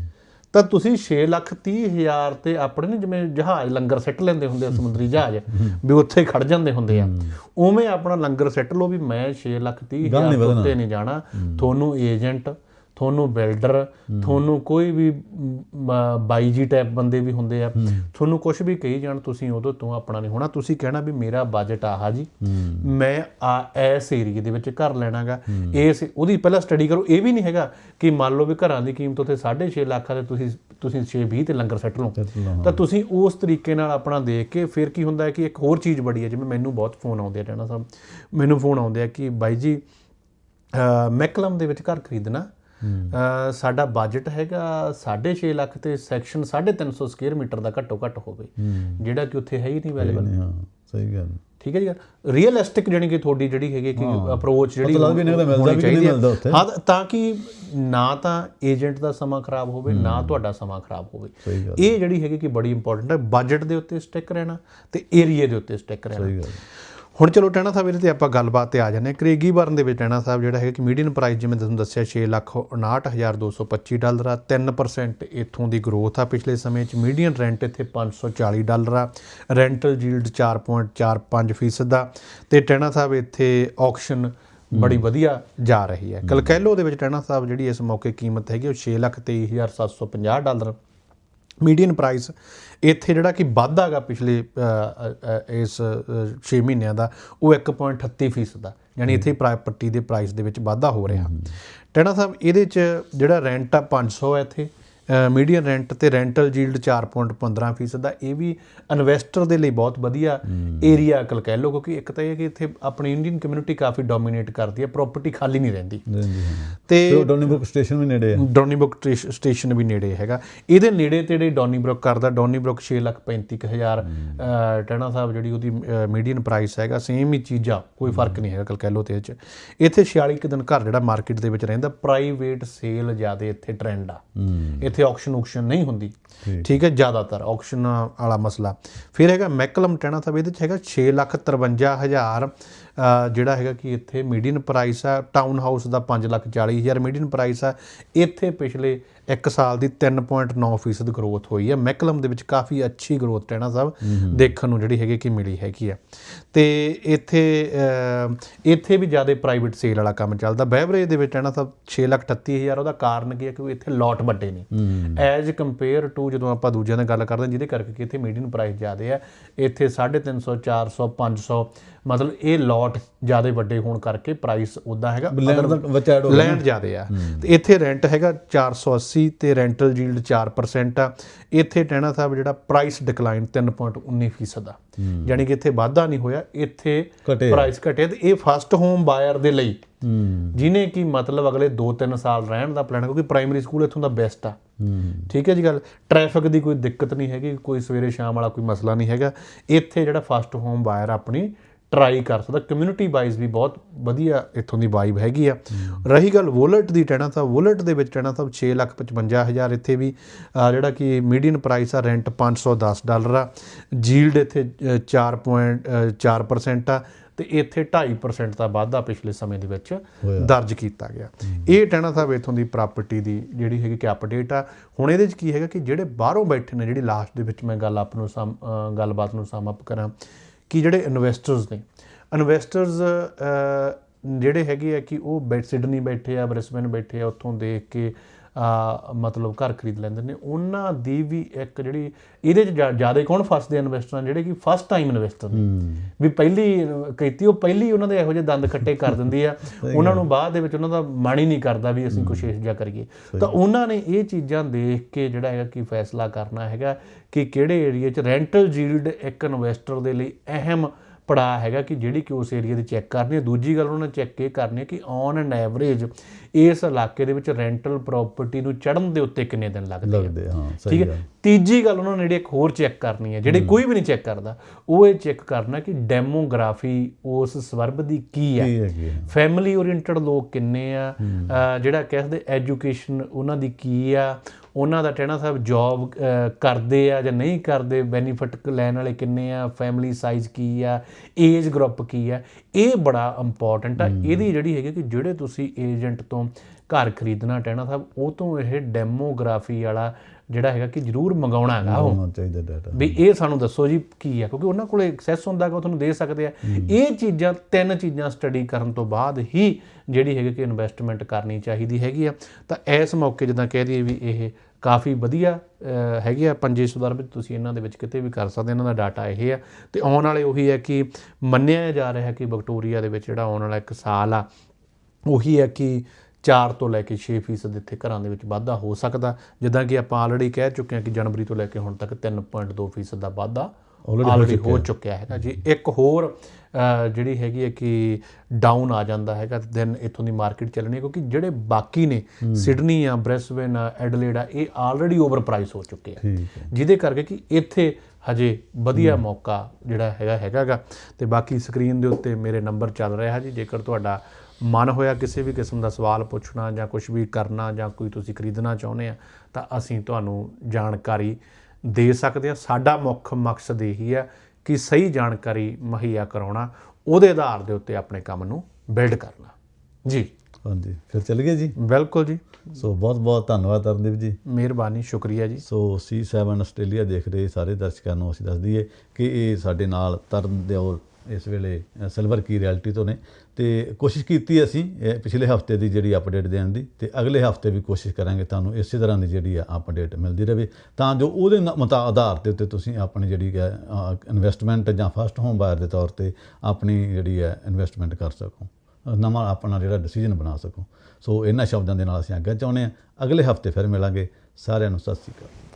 ਤਾਂ ਤੁਸੀਂ 6 ਲੱਖ 30 ਹਜ਼ਾਰ ਤੇ ਆਪਣੇ ਨਾ ਜਿਵੇਂ ਜਹਾਜ਼ ਲੰਗਰ ਸਿੱਟ ਲੈਂਦੇ ਹੁੰਦੇ ਆ ਸਮੁੰਦਰੀ ਜਹਾਜ਼ ਵੀ ਉੱਥੇ ਖੜ ਜਾਂਦੇ ਹੁੰਦੇ ਆ। ਉਵੇਂ ਆਪਣਾ ਲੰਗਰ ਸਿੱਟ ਲਓ ਵੀ ਮੈਂ 6 ਲੱਖ 30 ਗਾਂਹ ਨਹੀਂ ਹਜ਼ਾਰ ਤੋਂ। ਉੱਤੇ ਨਹੀਂ ਜਾਣਾ। ਤੁਹਾਨੂੰ ਏਜੰਟ ਤੁਹਾਨੂੰ ਬਿਲਡਰ ਤੁਹਾਨੂੰ ਕੋਈ ਵੀ ਬਾਈ ਜੀ ਟਾਈਪ ਬੰਦੇ ਵੀ ਹੁੰਦੇ ਆ। ਤੁਹਾਨੂੰ ਕੁਝ ਵੀ ਕਹੀ ਜਾਣ ਤੁਸੀਂ ਉਦੋਂ ਤੋਂ ਆਪਣਾ ਨਹੀਂ ਹੋਣਾ। ਤੁਸੀਂ ਕਹਿਣਾ ਵੀ ਮੇਰਾ ਬਜਟ ਆਹਾ ਜੀ। ਮੈਂ ਆ ਇਸ ਏਰੀਏ ਦੇ ਵਿੱਚ ਘਰ ਲੈਣਾਗਾ। ਇਸ ਉਹਦੀ ਪਹਿਲਾਂ ਸਟੱਡੀ ਕਰੋ। ਇਹ ਵੀ ਨਹੀਂ ਹੈਗਾ ਕਿ ਮੰਨ ਲਓ ਵੀ ਘਰਾਂ ਦੀ ਕੀਮਤ ਉੱਥੇ 6.5 ਲੱਖ ਆ ਤੇ ਤੁਸੀਂ ਤੁਸੀਂ 6.20 ਤੇ ਲੰਗਰ ਸੱਟ ਲਓ। ਤਾਂ ਤੁਸੀਂ ਉਸ ਤਰੀਕੇ ਨਾਲ ਆਪਣਾ ਦੇਖ ਕੇ ਫਿਰ ਕੀ ਹੁੰਦਾ ਹੈ ਕਿ ਇੱਕ ਹੋਰ ਚੀਜ਼ ਬੜੀ ਹੈ ਜਿਵੇਂ ਮੈਨੂੰ ਬਹੁਤ ਫੋਨ ਆਉਂਦੇ ਆ ਟੈਣਾ ਸਾਹਿਬ ਮੈਨੂੰ ਫੋਨ ਆਉਂਦੇ ਆ ਕਿ ਬਾਈ ਜੀ ਮੈਕਲਮ ਦੇ ਵਿੱਚ ਘਰ ਖਰੀਦਣਾ। ਸਾਡਾ ਬਜਟ ਹੈਗਾ 6.5 ਲੱਖ ਤੇ ਸੈਕਸ਼ਨ 350 ਸਕੁਅਰ ਮੀਟਰ ਦਾ ਘੱਟੋ ਘੱਟ ਹੋਵੇ। ਜਿਹੜਾ ਕਿ ਉੱਥੇ ਹੈ ਹੀ ਨਹੀਂ ਅਵੇਲੇਬਲ ਹਾਂ ਸਹੀ ਗੱਲ। ਠੀਕ ਹੈ ਜੀ ਰੀਅਲਿਸਟਿਕ ਜਾਨੀ ਕਿ ਤੁਹਾਡੀ ਜਿਹੜੀ ਹੈਗੀ ਕਿ ਅਪਰੋਚ ਜਿਹੜੀ ਪਤਾ ਲੱਗ ਵੀ ਨਹੀਂ ਲੱਗਦਾ ਮਿਲਦਾ ਵੀ ਨਹੀਂ। ਮਿਲਦਾ ਉੱਥੇ। ਹਾਂ ਤਾਂ ਕਿ ਨਾ ਤਾਂ ਏਜੰਟ ਦਾ ਸਮਾਂ ਖਰਾਬ ਹੋਵੇ ਨਾ ਤੁਹਾਡਾ ਸਮਾਂ ਖਰਾਬ ਹੋਵੇ। ਇਹ ਜਿਹੜੀ ਹੈਗੀ ਕਿ ਬੜੀ ਇੰਪੋਰਟੈਂਟ ਹੈ। ਬਜਟ ਦੇ ਉੱਤੇ ਸਟਿਕ ਰਹਿਣਾ ਤੇ ਏਰੀਆ ਦੇ ਉੱਤੇ ਸਟਿਕ ਰਹਿਣਾ। ਸਹੀ ਗੱਲ ਹੁਣ ਚਲੋ ਟੈਣਾ ਸਾਹਿਬ ਇਹਦੇ ਤੇ ਆਪਾਂ ਗੱਲਬਾਤ ਤੇ ਆ ਜਾਂਦੇ ਹਾਂ। ਕਰੇਗੀ ਬਰਨ ਦੇ ਵਿੱਚ ਟੈਣਾ ਸਾਹਿਬ ਜਿਹੜਾ ਹੈ ਕਿ ਮੀਡੀਅਨ ਪ੍ਰਾਈਸ ਜਿਵੇਂ ਤੁਹਾਨੂੰ ਦੱਸਿਆ 6 ਲੱਖ 59225 ਡਾਲਰ ਆ 3% ਇੱਥੋਂ ਦੀ ਗਰੋਥ ਆ ਪਿਛਲੇ ਸਮੇਂ 'ਚ। ਮੀਡੀਅਨ ਰੈਂਟ ਇੱਥੇ 540 ਡਾਲਰ ਆ ਰੈਂਟਲ ਯੀਲਡ 4.45% ਫੀਸਦ ਦਾ ਤੇ ਟੈਣਾ ਸਾਹਿਬ ਇੱਥੇ ਆਕਸ਼ਨ ਬੜੀ ਵਧੀਆ ਜਾ ਰਹੀ ਹੈ। ਕਲਕੈਲੋ ਦੇ ਵਿੱਚ ਟੈਣਾ ਸਾਹਿਬ ਜਿਹੜੀ ਇਸ ਮੌਕੇ ਕੀਮਤ ਹੈਗੀ ਉਹ 6 ਲੱਖ 23750 ਡਾਲਰ ਮੀਡੀਅਨ ਪ੍ਰਾਈਸ ਇੱਥੇ ਜਿਹੜਾ ਕਿ ਵਾਧਾ ਗਾ ਪਿਛਲੇ ਇਸ 6 ਮਹੀਨਿਆਂ ਦਾ ਉਹ 1.38 ਫੀਸਦ ਦਾ ਯਾਨੀ ਇੱਥੇ ਪ੍ਰਾਪਰਟੀ ਦੇ ਪ੍ਰਾਈਸ ਦੇ ਵਿੱਚ ਵਾਧਾ ਹੋ ਰਿਹਾ। ਟੈਣਾ ਸਾਹਿਬ ਇਹਦੇ ਚ ਜਿਹੜਾ ਰੈਂਟ ਆ 500 ਹੈ ਇੱਥੇ। ਮੀਡੀਅਨ ਰੈਂਟ ਤੇ ਰੈਂਟਲ ਯੀਲਡ 4.15 ਫੀਸਦ ਦਾ ਇਹ ਵੀ ਇਨਵੈਸਟਰ ਦੇ ਲਈ ਬਹੁਤ ਵਧੀਆ ਏਰੀਆ ਕਲ ਕਹਿ ਲਓ ਕਿਉਂਕਿ ਇੱਕ ਤਾਂ ਇਹ ਕਿ ਇੱਥੇ ਆਪਣੀ ਇੰਡੀਅਨ ਕਮਿਊਨਿਟੀ ਕਾਫੀ ਡੋਮੀਨੇਟ ਕਰਦੀ ਹੈ ਪ੍ਰਾਪਰਟੀ ਖਾਲੀ ਨਹੀਂ ਰਹਿੰਦੀ। ਤੇ ਤੇ ਡੋਨੀਬੁੱਕ ਸਟੇਸ਼ਨ ਵੀ ਨੇੜੇ ਹੈ ਡੋਨੀਬਰੁਕ ਟੇਸ਼- ਸਟੇਸ਼ਨ ਵੀ ਨੇੜੇ ਹੈਗਾ। ਇਹਦੇ ਨੇੜੇ ਤੇੜੇ ਡੋਨੀਬਰੁਕ ਕਰਦਾ ਡੋਨੀਬਰੁਕ 635000 ਟਣਾ ਸਾਹਿਬ ਜਿਹੜੀ ਉਹਦੀ ਮੀਡੀਅਨ ਪ੍ਰਾਈਸ ਹੈਗਾ ਸੇਮ ਹੀ ਚੀਜ਼ਾਂ ਕੋਈ ਫ਼ਰਕ ਨਹੀਂ ਹੈਗਾ ਕਲਕੈਲੋ ਤੇ ਇਹ ਚ। ਇੱਥੇ 46 ਕੁ ਦਿਨ ਘਰ ਜਿਹੜਾ ਮਾਰਕੀਟ ਦੇ ਵਿੱਚ ਰਹਿੰਦਾ ਪ੍ਰਾਈਵੇਟ ਸੇਲ ਜ਼ਿਆਦਾ ਇੱਥੇ ਟ੍ਰੈਂਡ ਆ। ਇੱਥੇ ਆਕਸ਼ਨ ਆਕਸ਼ਨ ਨਹੀਂ ਹੁੰਦੀ ਠੀਕ। ਹੈ ਜ਼ਿਆਦਾਤਰ ਆਕਸ਼ਨ ਵਾਲਾ ਮਸਲਾ। ਫਿਰ ਹੈਗਾ ਮੈਕਲਮ ਟੈਣਾ ਸਾਹਿਬ ਇਹਦੇ ਚ ਹੈਗਾ 6 ਲੱਖ 53000 ਅ, ਜਿਹੜਾ ਹੈਗਾ ਕਿ ਇੱਥੇ ਮੀਡੀਅਨ ਪ੍ਰਾਈਸ ਆ ਟਾਊਨ ਹਾਊਸ ਦਾ 5 ਲੱਖ 40 ਹਜ਼ਾਰ। ਮੀਡੀਅਨ ਪ੍ਰਾਈਸ ਆ ਇੱਥੇ ਪਿਛਲੇ 1 ਸਾਲ ਦੀ 3.9% ਫੀਸਦ ਗਰੋਥ ਹੋਈ ਹੈ ਮੈਕਲਮ ਦੇ ਵਿੱਚ ਕਾਫੀ ਅੱਛੀ ਗਰੋਥ ਟੈਣਾ ਸਾਹਿਬ ਦੇਖਣ ਨੂੰ ਜਿਹੜੀ ਹੈਗੀ ਕਿ ਮਿਲੀ ਹੈਗੀ ਆ। ਤੇ ਇੱਥੇ ਇੱਥੇ ਵੀ ਜ਼ਿਆਦਾ ਪ੍ਰਾਈਵੇਟ ਸੇਲ ਵਾਲਾ ਕੰਮ ਚੱਲਦਾ। ਬੈਵਰੇਜ ਦੇ ਵਿੱਚ ਟੈਣਾ ਸਾਹਿਬ 6 ਲੱਖ 38 ਹਜ਼ਾਰ। ਉਹਦਾ ਕਾਰਨ ਕੀ ਹੈ ਕਿ ਇੱਥੇ ਲੋਟ ਵੱਡੇ ਨੇ। ਐਜ਼ ਕੰਪੇਅਰ ਟੂ ਜਦੋਂ ਆਪਾਂ ਦੂਜਿਆਂ ਨਾਲ ਗੱਲ ਕਰਦੇ ਹਾਂ ਜਿਹਦੇ ਕਰਕੇ ਕਿ ਇੱਥੇ ਮੀਡੀਅਨ ਪ੍ਰਾਈਸ ਜ਼ਿਆਦੇ ਆ ਇੱਥੇ 350 400 500 ਮਤਲਬ ਇਹ ਲੋਟ ਜ਼ਿਆਦੇ ਵੱਡੇ ਹੋਣ ਕਰਕੇ ਪ੍ਰਾਈਸ ਉਦਾਂ ਹੈਗਾ। ਲੈਂਡ ਦਾ ਬੱਚਾ ਐਡ ਹੋ ਲੈਂਡ ਜ਼ਿਆਦੇ ਆ। ਤੇ ਇੱਥੇ ਰੈਂਟ ਹੈਗਾ 480 ਤੇ ਰੈਂਟਲ ਯੀਲਡ 4% ਆ। ਇੱਥੇ ਟੈਣਾ ਸਾਹਿਬ ਜਿਹੜਾ ਪ੍ਰਾਈਸ ਡਿਕਲਾਈਨ 3.19% ਫੀਸਦ ਆ। ਯਾਨੀ ਕਿ ਇੱਥੇ ਵਾਧਾ ਨਹੀਂ ਹੋਇਆ ਇੱਥੇ। ਪ੍ਰਾਈਸ ਘਟੇ ਤੇ ਇਹ ਫਸਟ ਹੋਮ ਬਾਇਰ ਦੇ ਲਈ ਜਿਨੇ ਕੀ ਮਤਲਬ ਅਗਲੇ 2-3 ਸਾਲ ਰਹਿਣ ਦਾ ਪਲਾਨ ਕਿਉਂਕਿ ਪ੍ਰਾਇਮਰੀ ਸਕੂਲ ਇੱਥੋਂ ਦਾ ਬੈਸਟ ਆ। ਠੀਕ ਹੈ ਜੀ ਗੱਲ? ਟ੍ਰੈਫਿਕ ਦੀ ਕੋਈ ਦਿੱਕਤ ਨਹੀਂ ਹੈਗੀ ਕੋਈ ਸਵੇਰੇ ਸ਼ਾਮ ਵਾਲਾ ਕੋਈ ਮਸਲਾ ਨਹੀਂ ਹੈਗਾ। ਇੱਥੇ ਜਿਹੜਾ ਫਸਟ ਹੋਮ ਬਾਇਰ ਆਪਣੀ ਟਰਾਈ ਕਰ ਸਕਦਾ। ਕਮਿਊਨਿਟੀ ਵਾਈਜ਼ ਵੀ ਬਹੁਤ ਵਧੀਆ ਇੱਥੋਂ ਦੀ ਵਾਈਬ ਹੈਗੀ ਆ। ਰਹੀ ਗੱਲ ਵੋਲਟ ਦੀ ਟੈਣਾ ਸਾਹਿਬ ਵੋਲਟ ਦੇ ਵਿੱਚ ਟੈਣਾ ਸਾਹਿਬ 6 ਲੱਖ 55000 ਇੱਥੇ ਵੀ ਜਿਹੜਾ ਕਿ ਮੀਡੀਅਨ ਪ੍ਰਾਈਸ ਆ ਰੈਂਟ 510 ਡਾਲਰ ਆ। ਜੀਲਡ ਇੱਥੇ ਅਹ, 4.4% ਆ ਤੇ ਇੱਥੇ 2.5% ਦਾ ਵਾਧਾ ਪਿਛਲੇ ਸਮੇਂ ਦੇ ਵਿੱਚ ਦਰਜ ਕੀਤਾ ਗਿਆ। ਇਹ ਟੈਣਾ ਸਾਹਿਬ ਇਥੋਂ ਦੀ ਪ੍ਰਾਪਰਟੀ ਦੀ ਜਿਹੜੀ ਹੈਗੀ ਕਿ ਅਪਡੇਟ ਆ। ਹੁਣ ਇਹਦੇ ਵਿੱਚ ਕੀ ਹੈਗਾ ਕਿ ਜਿਹੜੇ ਬਾਹਰੋਂ ਬੈਠੇ ਨੇ ਜਿਹੜੀ ਲਾਸਟ ਦੇ ਵਿੱਚ ਮੈਂ ਗੱਲ ਆਪ ਨੂੰ ਸਮ ਗੱਲਬਾਤ ਨੂੰ ਸਮ ਅਪ ਕਰਾਂ ਕਿ ਜਿਹੜੇ ਇਨਵੈਸਟਰਸ ਨੇ ਇਨਵੈਸਟਰਸ ਜਿਹੜੇ ਹੈਗੇ ਆ ਕਿ ਉਹ ਬੈ ਸਿਡਨੀ ਬੈਠੇ ਆ, ਬ੍ਰਿਸਬਨ ਬੈਠੇ ਆ ਉੱਥੋਂ ਦੇਖ ਕੇ ਮਤਲਬ ਘਰ ਖਰੀਦ ਲੈਂਦੇ ਨੇ। ਉਹਨਾਂ ਦੀ ਵੀ ਇੱਕ ਜਿਹੜੀ ਇਹਦੇ ਚ ਜ਼ਿਆਦਾ ਕੌਣ ਫਸਦੇ ਇਨਵੈਸਟਰਾਂ ਜਿਹੜੇ ਕਿ ਫਸਟ ਟਾਈਮ ਇਨਵੈਸਟਰ ਨੇ। ਵੀ ਪਹਿਲੀ ਕੀਤੀ ਉਹ ਪਹਿਲੀ ਉਹਨਾਂ ਦੇ ਇਹੋ ਜਿਹੇ ਦੰਦ ਖੱਟੇ ਕਰ ਦਿੰਦੀ ਆ। ਉਹਨਾਂ ਨੂੰ ਬਾਅਦ ਦੇ ਵਿੱਚ ਉਹਨਾਂ ਦਾ ਮਨ ਹੀ ਨਹੀਂ ਕਰਦਾ ਵੀ ਅਸੀਂ ਕੁਛ ਇਸ ਜਿਹਾ ਕਰੀਏ। ਤਾਂ ਉਹਨਾਂ ਨੇ ਇਹ ਚੀਜ਼ਾਂ ਦੇਖ ਕੇ ਜਿਹੜਾ ਹੈਗਾ ਕਿ ਫੈਸਲਾ ਕਰਨਾ ਹੈਗਾ ਕਿ ਕਿਹੜੇ ਏਰੀਆ 'ਚ ਰੈਂਟਲ ਯੀਲਡ ਇੱਕ ਇਨਵੈਸਟਰ ਦੇ ਲਈ ਅਹਿਮ ਪੜਾ ਹੈਗਾ ਕਿ ਜਿਹੜੀ ਕਿ ਉਸ ਏਰੀਆ ਦੀ ਚੈੱਕ ਕਰਨੀ ਹੈ। ਦੂਜੀ ਗੱਲ ਉਹਨਾਂ ਨੇ ਚੈੱਕ ਇਹ ਕਰਨੀ ਹੈ ਕਿ ਔਨ ਐਂਡ ਐਵਰੇਜ ਇਸ ਇਲਾਕੇ ਦੇ ਵਿੱਚ ਰੈਂਟਲ ਪ੍ਰਾਪਰਟੀ ਨੂੰ ਚੜਨ ਦੇ ਉੱਤੇ ਕਿੰਨੇ ਦਿਨ ਲੱਗਦੇ ਆ? ਲੱਗਦੇ ਹਾਂ ਸਹੀ ਠੀਕ ਹੈ। ਤੀਜੀ ਗੱਲ ਉਹਨਾਂ ਨੇ ਜਿਹੜੀ ਇੱਕ ਹੋਰ ਚੈੱਕ ਕਰਨੀ ਹੈ ਜਿਹੜੀ ਕੋਈ ਵੀ ਨਹੀਂ ਚੈੱਕ ਕਰਦਾ ਉਹ ਇਹ ਚੈੱਕ ਕਰਨਾ ਕਿ ਡੈਮੋਗ੍ਰਾਫੀ ਉਸ ਸਵਰਬ ਦੀ ਕੀ ਹੈ? ਫੈਮਿਲੀ ਓਰੀਐਂਟਡ ਲੋਕ ਕਿੰਨੇ ਆ? ਜਿਹੜਾ ਕਹਿੰਦੇ ਐਜੂਕੇਸ਼ਨ ਉਹਨਾਂ ਦੀ ਕੀ ਆ? ਉਹਨਾਂ ਦਾ ਟਹਿਣਾ ਸਾਹਿਬ ਜੌਬ ਕਰਦੇ ਆ ਜਾਂ ਨਹੀਂ ਕਰਦੇ ਬੈਨੀਫਿਟ ਲੈਣ ਵਾਲੇ ਕਿੰਨੇ ਆ ਫੈਮਿਲੀ ਸਾਈਜ਼ ਕੀ ਆ ਏਜ ਗਰੁੱਪ ਕੀ ਆ ਇਹ ਬੜਾ ਇੰਪੋਰਟੈਂਟ ਆ। ਇਹਦੀ ਜਿਹੜੀ ਹੈਗੀ ਕਿ ਜਿਹੜੇ ਤੁਸੀਂ ਏਜੰਟ ਤੋਂ ਘਰ ਖਰੀਦਣਾ ਟਹਿਣਾ ਸਾਹਿਬ ਉਹ ਤੋਂ ਇਹ ਡੈਮੋਗ੍ਰਾਫੀ ਵਾਲਾ ਜਿਹੜਾ ਹੈਗਾ ਕਿ ਜ਼ਰੂਰ ਮੰਗਾਉਣਾ ਹੈਗਾ ਉਹ। ਹੋਣਾ ਚਾਹੀਦਾ ਡਾਟਾ ਵੀ ਇਹ ਸਾਨੂੰ ਦੱਸੋ ਜੀ ਕੀ ਹੈ ਕਿਉਂਕਿ ਉਹਨਾਂ ਕੋਲੇ ਐਕਸੈਸ ਹੁੰਦਾ ਹੈਗਾ ਉਹ ਤੁਹਾਨੂੰ ਦੇ ਸਕਦੇ ਆ। ਇਹ ਚੀਜ਼ਾਂ ਤਿੰਨ ਚੀਜ਼ਾਂ ਸਟੱਡੀ ਕਰਨ ਤੋਂ ਬਾਅਦ ਹੀ ਜਿਹੜੀ ਹੈਗੀ ਕਿ ਇਨਵੈਸਟਮੈਂਟ ਕਰਨੀ ਚਾਹੀਦੀ ਹੈਗੀ ਆ। ਤਾਂ ਇਸ ਮੌਕੇ ਜਿੱਦਾਂ ਕਹਿ ਦਈਏ ਵੀ ਇਹ ਕਾਫੀ ਵਧੀਆ ਹੈਗੇ ਆ ਪੰਜੇ ਸੁਧਾਰ ਵਿੱਚ ਤੁਸੀਂ ਇਹਨਾਂ ਦੇ ਵਿੱਚ ਕਿਤੇ ਵੀ ਕਰ ਸਕਦੇ ਇਹਨਾਂ ਦਾ ਡਾਟਾ ਇਹ ਆ। ਤੇ ਆਉਣ ਵਾਲੇ ਉਹੀ ਹੈ ਕਿ ਮੰਨਿਆ ਜਾ ਰਿਹਾ ਹੈ ਕਿ ਵਿਕਟੋਰੀਆ ਦੇ ਵਿੱਚ ਜਿਹੜਾ ਆਉਣ ਵਾਲਾ ਇੱਕ ਸਾਲ ਆ ਉਹੀ ਹੈ ਕਿ 4 ਤੋਂ ਲੈ ਕੇ 6 ਫੀਸਦ ਇੱਥੇ ਘਰਾਂ ਦੇ ਵਿੱਚ ਵਾਧਾ ਹੋ ਸਕਦਾ। ਜਿੱਦਾਂ ਕਿ ਆਪਾਂ ਆਲਰੇਡੀ ਕਹਿ ਚੁੱਕੇ ਹਾਂ ਕਿ ਜਨਵਰੀ ਤੋਂ ਲੈ ਕੇ ਹੁਣ ਤੱਕ 3.2 ਫੀਸਦ ਦਾ ਵਾਧਾ ਆਲਰੇਡੀ ਹੋ ਚੁੱਕਿਆ ਹੈਗਾ ਜੀ। ਇੱਕ ਹੋਰ ਜਿਹੜੀ ਹੈਗੀ ਹੈ ਕਿ ਡਾਊਨ ਆ ਜਾਂਦਾ ਹੈਗਾ ਦੈਨ ਇੱਥੋਂ ਦੀ ਮਾਰਕੀਟ ਚੱਲਣੀ ਹੈ ਕਿਉਂਕਿ ਜਿਹੜੇ ਬਾਕੀ ਨੇ ਸਿਡਨੀ ਆ ਬ੍ਰਿਸਬਨ ਆ ਐਡਲੇਡ ਆ ਇਹ ਆਲਰੇਡੀ ਓਵਰ ਪ੍ਰਾਈਸ ਹੋ ਚੁੱਕੇ ਆ। ਜਿਹਦੇ ਕਰਕੇ ਕਿ ਇੱਥੇ ਹਜੇ ਵਧੀਆ ਮੌਕਾ ਜਿਹੜਾ ਹੈਗਾ ਹੈਗਾਗਾ। ਤੇ ਬਾਕੀ ਸਕਰੀਨ ਦੇ ਉੱਤੇ ਮੇਰੇ ਨੰਬਰ ਚੱਲ ਰਿਹਾ ਜੀ। ਜੇਕਰ ਤੁਹਾਡਾ ਮਨ ਹੋਇਆ ਕਿਸੇ ਵੀ ਕਿਸਮ ਦਾ ਸਵਾਲ ਪੁੱਛਣਾ ਜਾਂ ਕੁਝ ਵੀ ਕਰਨਾ ਜਾਂ ਕੋਈ ਤੁਸੀਂ ਖਰੀਦਣਾ ਚਾਹੁੰਦੇ ਆ ਤਾਂ ਅਸੀਂ ਤੁਹਾਨੂੰ ਜਾਣਕਾਰੀ ਦੇ ਸਕਦੇ ਆ ਸਾਡਾ ਮੁੱਖ ਮਕਸਦ ਇਹੀ ਹੈ ਕਿ ਸਹੀ ਜਾਣਕਾਰੀ ਮੁਹੱਈਆ ਕਰਾਉਣਾ ਉਹਦੇ ਆਧਾਰ ਦੇ ਉੱਤੇ ਆਪਣੇ ਕੰਮ ਨੂੰ ਬਿਲਡ ਕਰਨਾ। ਜੀ। ਹਾਂਜੀ ਫਿਰ ਚੱਲ ਗਏ ਜੀ? ਬਿਲਕੁਲ ਜੀ। ਸੋ ਬਹੁਤ ਬਹੁਤ ਧੰਨਵਾਦ ਤਰਨਦੀਪ ਜੀ। ਮਿਹਰਬਾਨੀ ਸ਼ੁਕਰੀਆ ਜੀ। ਸੋ C7 ਆਸਟ੍ਰੇਲੀਆ ਦੇਖ ਰਹੇ ਸਾਰੇ ਦਰਸ਼ਕਾਂ ਨੂੰ ਅਸੀਂ ਦੱਸ ਦਈਏ ਕਿ ਇਹ ਸਾਡੇ ਨਾਲ ਤਰਨ ਦਿਓਲ ਇਸ ਵੇਲੇ ਸਿਲਵਰ ਕੀ ਰਿਐਲਿਟੀ ਤੋਂ ਨੇ। ਤੇ ਕੋਸ਼ਿਸ਼ ਕੀਤੀ ਅਸੀਂ, ਇਹ ਪਿਛਲੇ ਹਫ਼ਤੇ ਦੀ ਜਿਹੜੀ ਅਪਡੇਟ ਦੇਣ ਦੀ, ਤੇ ਅਗਲੇ ਹਫ਼ਤੇ ਵੀ ਕੋਸ਼ਿਸ਼ ਕਰਾਂਗੇ ਤੁਹਾਨੂੰ ਇਸੇ ਤਰ੍ਹਾਂ ਦੀ ਜਿਹੜੀ ਆ ਅਪਡੇਟ ਮਿਲਦੀ ਰਹੇ, ਤਾਂ ਜੋ ਉਹਦੇ ਨ- ਮਤਾ ਆਧਾਰ ਦੇ ਉੱਤੇ ਤੁਸੀਂ ਆਪਣੀ ਜਿਹੜੀ ਹੈ ਇਨਵੈਸਟਮੈਂਟ ਜਾਂ ਫਸਟ ਹੋਮ ਬਾਇਰ ਦੇ ਤੌਰ ਤੇ ਆਪਣੀ ਜਿਹੜੀ ਹੈ ਇਨਵੈਸਟਮੈਂਟ ਕਰ ਸਕੋ, ਨਵਾਂ ਆਪਣਾ ਜਿਹੜਾ ਡਿਸੀਜਨ ਬਣਾ ਸਕੋ। ਸੋ ਇਹਨਾਂ ਸ਼ਬਦਾਂ ਦੇ ਨਾਲ ਅਸੀਂ ਅੱਗੇ ਚਾਹੁੰਦੇ ਹਾਂ। ਅਗਲੇ ਹਫ਼ਤੇ ਫਿਰ ਮਿਲਾਂਗੇ। ਸਾਰਿਆਂ ਨੂੰ ਸਤਿ ਸ਼੍ਰੀ ਅਕਾਲ।